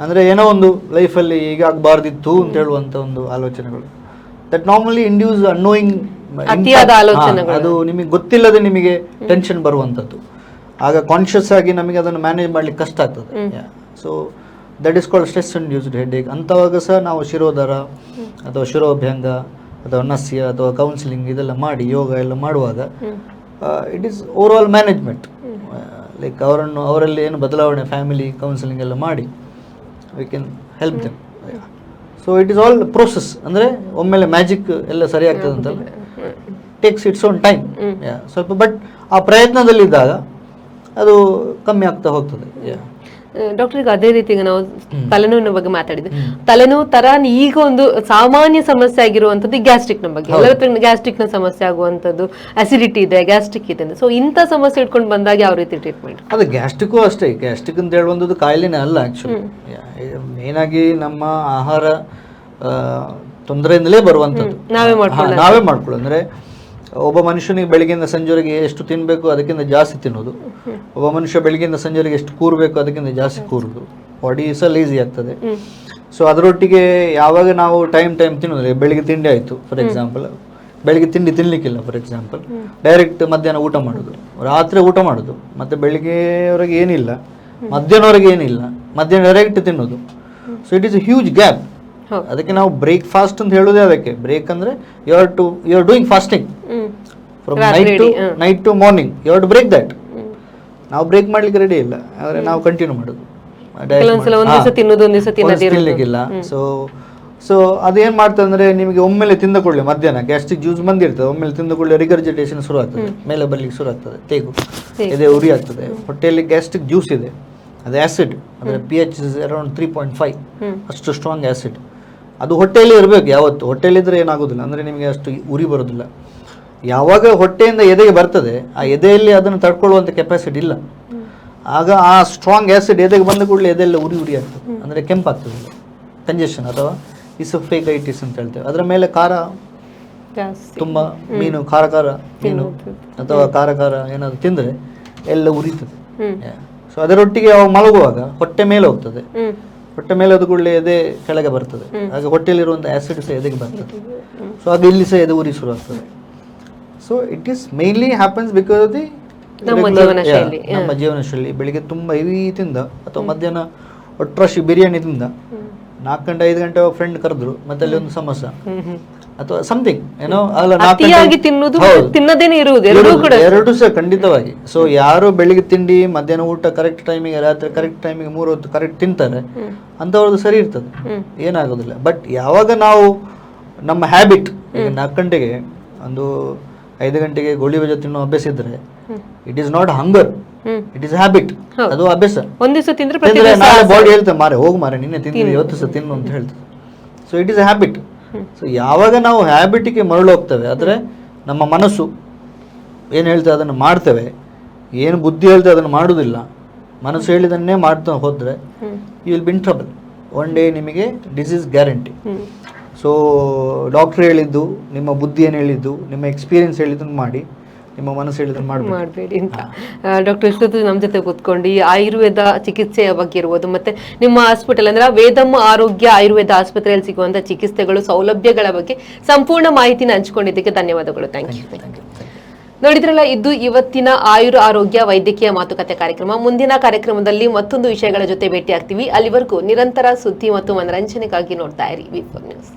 ಅಂದರೆ ಏನೋ ಒಂದು ಲೈಫಲ್ಲಿ ಈಗ ಆಗಬಾರ್ದಿತ್ತು ಅಂತ ಹೇಳುವಂಥ ಒಂದು ಆಲೋಚನೆಗಳು. That normally induce annoying. ಅದು ನಿಮಗೆ ಗೊತ್ತಿಲ್ಲದೆ ನಿಮಗೆ ಟೆನ್ಷನ್ ಬರುವಂಥದ್ದು. ಆಗ ಕಾನ್ಶಿಯಸ್ ಆಗಿ ನಮಗೆ ಅದನ್ನು ಮ್ಯಾನೇಜ್ ಮಾಡ್ಲಿಕ್ಕೆ ಕಷ್ಟ ಆಗ್ತದೆ. So that is called stress induced headache ಅಂಥವಾಗ ಸಹ ನಾವು ಶಿರೋಧಾರ ಅಥವಾ ಶಿರೋಭ್ಯಂಗ ಅಥವಾ ನಸ್ಯ ಅಥವಾ ಕೌನ್ಸಿಲಿಂಗ್ ಇದೆಲ್ಲ ಮಾಡಿ ಯೋಗ ಎಲ್ಲ ಮಾಡುವಾಗ it is overall management like ಅವರನ್ನು ಅವರಲ್ಲಿ ಏನು ಬದಲಾವಣೆ ಫ್ಯಾಮಿಲಿ ಕೌನ್ಸಿಲಿಂಗ್ ಎಲ್ಲ ಮಾಡಿ we can help them so it is all process ಅಂದರೆ ಒಮ್ಮೆಲೆ ಮ್ಯಾಜಿಕ್ ಎಲ್ಲ ಸರಿ ಆಗ್ತದೆ ಅಂತಲ್ಲ ಟೇಕ್ಸ್ ಇಟ್ಸ್ ಓನ್ ಟೈಮ್ ಸ್ವಲ್ಪ ಬಟ್ ಆ ಪ್ರಯತ್ನದಲ್ಲಿದ್ದಾಗ ಅದು ಕಮ್ಮಿ ಆಗ್ತಾ ಹೋಗ್ತದೆ. ಡಾಕ್ಟರ್ ಈಗ ಅದೇ ರೀತಿ ಈಗ ನಾವು ತಲೆನೋವಿನ ಬಗ್ಗೆ ಮಾತಾಡಿದ್ವಿ. ತಲೆನೋವು ತರ ಈಗ ಒಂದು ಸಾಮಾನ್ಯ ಸಮಸ್ಯೆ ಆಗಿರುವಂತದ್ದು ಗ್ಯಾಸ್ಟ್ರಿಕ್ನ ಬಗ್ಗೆ. ಎಲ್ಲರ ಹತ್ರ ಗ್ಯಾಸ್ಟ್ರಿಕ್ನ ಸಮಸ್ಯೆ ಆಗುವಂತದ್ದು ಅಸಿಡಿಟಿ ಇದೆ ಗ್ಯಾಸ್ಟ್ರಿಕ್ ಇದೆ. ಸೊ ಇಂಥ ಸಮಸ್ಯೆ ಇಟ್ಕೊಂಡು ಬಂದಾಗ ಯಾವ ರೀತಿ ಟ್ರೀಟ್ಮೆಂಟ್ ಅದು ಗ್ಯಾಸ್ಟ್ರಿಕ್ಕು ಅಷ್ಟೇ. ಗ್ಯಾಸ್ಟ್ರಿಕ್ ಅಂತ ಹೇಳುವಂಥದ್ದು ಕಾಯಿಲೆನೇ ಅಲ್ಲ ಮೇನ್ ಆಗಿ ನಮ್ಮ ಆಹಾರ ತೊಂದರೆಯಿಂದಲೇ ಬರುವಂಥದ್ದು. ನಾವೇ ಮಾಡ್ಕೊಳ್ಳೋದು. ನಾವೇ ಮಾಡ್ಕೊಳ್ಳೋ ಅಂದರೆ ಒಬ್ಬ ಮನುಷ್ಯನಿಗೆ ಬೆಳಗ್ಗೆಯಿಂದ ಸಂಜೆವರೆಗೆ ಎಷ್ಟು ತಿನ್ನಬೇಕು ಅದಕ್ಕಿಂತ ಜಾಸ್ತಿ ತಿನ್ನೋದು ಒಬ್ಬ ಮನುಷ್ಯ ಬೆಳಗ್ಗೆಯಿಂದ ಸಂಜೆವರೆಗೆ ಎಷ್ಟು ಕೂರಬೇಕು ಅದಕ್ಕಿಂತ ಜಾಸ್ತಿ ಕೂರೋದು ಬಾಡಿ ಸಹ ಲೇಸಿ ಆಗ್ತದೆ. ಸೊ ಅದರೊಟ್ಟಿಗೆ ಯಾವಾಗ ನಾವು ಟೈಮ್ ಟೈಮ್ ತಿನ್ನೋದ್ರೆ ಬೆಳಿಗ್ಗೆ ತಿಂಡಿ ಆಯಿತು ಫಾರ್ ಎಕ್ಸಾಂಪಲ್ ಬೆಳಿಗ್ಗೆ ತಿಂಡಿ ತಿನ್ನಲಿಕ್ಕಿಲ್ಲ ಫಾರ್ ಎಕ್ಸಾಂಪಲ್ ಡೈರೆಕ್ಟ್ ಮಧ್ಯಾಹ್ನ ಊಟ ಮಾಡೋದು. ರಾತ್ರಿ ಊಟ ಮಾಡೋದು. ಮತ್ತು ಬೆಳಿಗ್ಗೆವರೆಗೆ ಏನಿಲ್ಲ. ಮಧ್ಯಾಹ್ನವರೆಗೆ ಏನಿಲ್ಲ. ಮಧ್ಯಾಹ್ನ ಡೈರೆಕ್ಟ್ ತಿನ್ನೋದು so it is a huge gap ಅದಕ್ಕೆ ನಾವು ಬ್ರೇಕ್ ಫಾಸ್ಟ್ ಅಂತ ಹೇಳೋದೇ ಅದಕ್ಕೆ. ಬ್ರೇಕ್ ಅಂದರೆ you are to you are doing fasting from night to night to morning you have to break that ನಾವು ಬ್ರೇಕ್ ಮಾಡ್ಲಿಕ್ಕೆ ರೆಡಿ ಇಲ್ಲ. ಆದರೆ ನಾವು ಕಂಟಿನ್ಯೂ ಮಾಡೋದು. ಕೆಲವೊಂದ್ಸಲ ಒಂದ್ ದಿವಸ ತಿನ್ನೋದು ಒಂದ್ ದಿವಸ ಸೊ ಸೊ ಅದೇನ್ ಮಾಡ್ತದೆ ಅಂದ್ರೆ ನಿಮಗೆ ಒಮ್ಮೆಲೆ ತಿಂದ ಕೂಡಲೇ ಮಧ್ಯಾಹ್ನ. ಗ್ಯಾಸ್ಟ್ರಿಕ್ ಜ್ಯೂಸ್ ಬಂದಿರ್ತದೆ. ಒಮ್ಮೆಲೆ ತಿಂದ ಕೂಡಲೇ ರಿಗರ್ಜಿಟೇಷನ್ ಶುರು ಆಗ್ತದೆ. ಮೇಲೆ ಬರ್ಲಿಕ್ಕೆ ಶುರು ಆಗ್ತದೆ. ತೇಗು. ಇದೆ ಎದೆ ಉರಿ ಆಗ್ತದೆ. ಹೊಟ್ಟೆಯಲ್ಲಿ ಗ್ಯಾಸ್ಟ್ರಿಕ್ ಜ್ಯೂಸ್ ಇದೆ. ಅದು ಆಸಿಡ್ ಅಂದರೆ p h is around three point five ಅಷ್ಟು ಸ್ಟ್ರಾಂಗ್ ಆಸಿಡ್ ಅದು ಹೊಟ್ಟೆಯಲ್ಲಿ ಇರಬೇಕು ಯಾವತ್ತು. ಹೊಟ್ಟೆಯಲ್ಲಿದ್ದರೆ ಏನಾಗೋದಿಲ್ಲ. ಅಂದ್ರೆ ನಿಮಗೆ ಅಷ್ಟು ಉರಿ ಬರೋದಿಲ್ಲ. ಯಾವಾಗ ಹೊಟ್ಟೆಯಿಂದ ಎದೆಗೆ ಬರ್ತದೆ ಆ ಎದೆಯಲ್ಲಿ ಅದನ್ನು ತಡ್ಕೊಳ್ಳುವಂಥ ಕೆಪಾಸಿಟಿ ಇಲ್ಲ. ಆಗ ಆ ಸ್ಟ್ರಾಂಗ್ ಆ್ಯಸಿಡ್ ಎದೆಗೆ ಬಂದ ಕೂಡಲೇ ಎದೆಲ್ಲ ಉರಿ ಉರಿ ಆಗ್ತದೆ. ಅಂದರೆ ಕೆಂಪಾಗ್ತದೆ. ಕಂಜೆಷನ್ ಅಥವಾ ಇಸೊಫೇಗೈಟಿಸ್ ಅಂತ ಹೇಳ್ತೇವೆ. ಅದರ ಮೇಲೆ ಖಾರ ತುಂಬ ಮೀನು ಖಾರ ಖಾರ ಮೀನು ಅಥವಾ ಖಾರ ಖಾರ ಏನಾದರೂ ತಿಂದರೆ ಎಲ್ಲ ಉರಿತದೆ. ಸೊ ಅದರೊಟ್ಟಿಗೆ ಅವು ಮಲಗುವಾಗ ಹೊಟ್ಟೆ ಮೇಲೆ ಹೋಗ್ತದೆ. ಹೊಟ್ಟೆ ಮೇಲೆ ಅದು ಕೂಡಲೇ ಎದೆ ಕೆಳಗೆ ಬರ್ತದೆ. ಹಾಗೆ ಹೊಟ್ಟೆಯಲ್ಲಿರುವಂಥ ಆ್ಯಸಿಡ್ ಸಹ ಎದೆಗೆ ಬರ್ತದೆ. ಸೊ ಅದು ಇಲ್ಲಿ ಸಹ ಎದೆ ಉರಿ ಶುರು ಆಗ್ತದೆ. So it is mainly happens because of the ನಮ್ಮ ಜೀವನ ಶೈಲಿ, ಬೆಳಿಗ್ಗೆ ತುಂಬ ಹೆವಿ ತಿಂದ ಅಥವಾ ಮಧ್ಯಾಹ್ನ ಒಟ್ರಾಶಿ ಬಿರಿಯಾನಿ ತಿಂದ ನಾಲ್ಕು ಗಂಟೆ ಐದು ಗಂಟೆ ಫ್ರೆಂಡ್ ಕರೆದ್ರು ಮತ್ತೆ ಅಲ್ಲಿ ಒಂದು ಸಮೋಸ. ಹ್ಮ್ ಹ್ಮ್. ಅಥವಾ ಸಮಥಿಂಗ್ ಏನೋ ಅಲ್ಲ ಹೌದು. ತಿನ್ನದೇನೆ ಇರುವುದು ಎರಡೂ ಕೂಡ. ಎರಡೂ ಸಹ ಖಂಡಿತವಾಗಿ. ಸೊ ಯಾರು ಬೆಳಿಗ್ಗೆ ತಿಂಡಿ ಮಧ್ಯಾಹ್ನ ಊಟ ಕರೆಕ್ಟ್ ಟೈಮಿಗೆ ರಾತ್ರಿ ಕರೆಕ್ಟ್ ಟೈಮಿಗೆ ಮೂರು ಹೊತ್ತು ಕರೆಕ್ಟ್ ತಿಂತಾರೆ. ಅಂಥವ್ರದ್ದು ಸರಿ ಇರ್ತದೆ. ಏನಾಗೋದಿಲ್ಲ. ಬಟ್ ಯಾವಾಗ ನಾವು ನಮ್ಮ ಹ್ಯಾಬಿಟ್ ನಾಲ್ಕು ಗಂಟೆಗೆ ಒಂದು ಐದು ಗಂಟೆಗೆ ಗೋಳಿ ಬಜೆ ತಿನ್ನೋ ಅಭ್ಯಾಸ ಇದ್ರೆ it is not hunger it is habit ಅದು ಅಭ್ಯಾಸ. ಒಂದಿವ್ಸ ತಿಂದ್ರೆ ನಾಳೆ ಬಾಡಿ ಹೇಳ್ತೇವೆ ಮಾರೆ ಹೋಗಿ ಮಾರೆ ನಿನ್ನೆ ತಿಂದ್ರೆ ಇವತ್ತು ಸಹ ತಿನ್ನು ಅಂತ ಹೇಳ್ತದೆ so it is habit so ಯಾವಾಗ ನಾವು ಹ್ಯಾಬಿಟಿಗೆ ಮರಳು ಹೋಗ್ತೇವೆ ಆದರೆ ನಮ್ಮ ಮನಸ್ಸು ಏನು ಹೇಳ್ತೇವೆ ಅದನ್ನು ಮಾಡ್ತೇವೆ. ಏನು ಬುದ್ಧಿ ಹೇಳ್ತೇವೆ ಅದನ್ನು ಮಾಡುವುದಿಲ್ಲ ಮನಸ್ಸು ಹೇಳಿದನ್ನೇ ಮಾಡ್ತಾ ಹೋದರೆ you will be in trouble one day ನಿಮಗೆ ಡಿಸೀಸ್ ಗ್ಯಾರಂಟಿ ಸೊ ಡಾಕ್ಟರ್ ಹೇಳಿದ್ದು ನಿಮ್ಮ ಬುದ್ಧಿ ಏನು ಹೇಳಿದ್ದು ನಿಮ್ಮ ಎಕ್ಸ್ಪೀರಿಯನ್ಸ್ ಹೇಳಿದ್ದನ್ನು ಮಾಡಿ ನಿಮ್ಮ ಮನಸ್ಸು ಹೇಳಿದ್ರು ಮಾಡಬೇಡಿ ಅಂತ. ಡಾಕ್ಟರ್ ಇಷ್ಟೊತ್ತು ನಮ್ಮ ಜೊತೆ ಕೂತ್ಕೊಂಡು ಈ ಆಯುರ್ವೇದ ಚಿಕಿತ್ಸೆಯ ಬಗ್ಗೆ ಇರ್ಬೋದು ಮತ್ತೆ ನಿಮ್ಮ ಹಾಸ್ಪಿಟಲ್ ಅಂದ್ರೆ ವೇದಮ್ಮ ಆರೋಗ್ಯ ಆಯುರ್ವೇದ ಆಸ್ಪತ್ರೆಯಲ್ಲಿ ಸಿಗುವಂತಹ ಚಿಕಿತ್ಸೆಗಳು ಸೌಲಭ್ಯಗಳ ಬಗ್ಗೆ ಸಂಪೂರ್ಣ ಮಾಹಿತಿನ ಹಂಚಿಕೊಂಡಿದ್ದಕ್ಕೆ ಧನ್ಯವಾದಗಳು. ಥ್ಯಾಂಕ್ ಯು ನೋಡಿದ್ರಲ್ಲ, ಇದು ಇವತ್ತಿನ ಆಯುರ್ ಆರೋಗ್ಯ ವೈದ್ಯಕೀಯ ಮಾತುಕತೆ ಕಾರ್ಯಕ್ರಮ. ಮುಂದಿನ ಕಾರ್ಯಕ್ರಮದಲ್ಲಿ ಮತ್ತೊಂದು ವಿಷಯಗಳ ಜೊತೆ ಭೇಟಿ ಆಗ್ತೀವಿ ಅಲ್ಲಿವರೆಗೂ ನಿರಂತರ ಸುದ್ದಿ ಮತ್ತು ಮನರಂಜನೆಗಾಗಿ ನೋಡ್ತಾ ಇರಿ. ನ್ಯೂಸ್.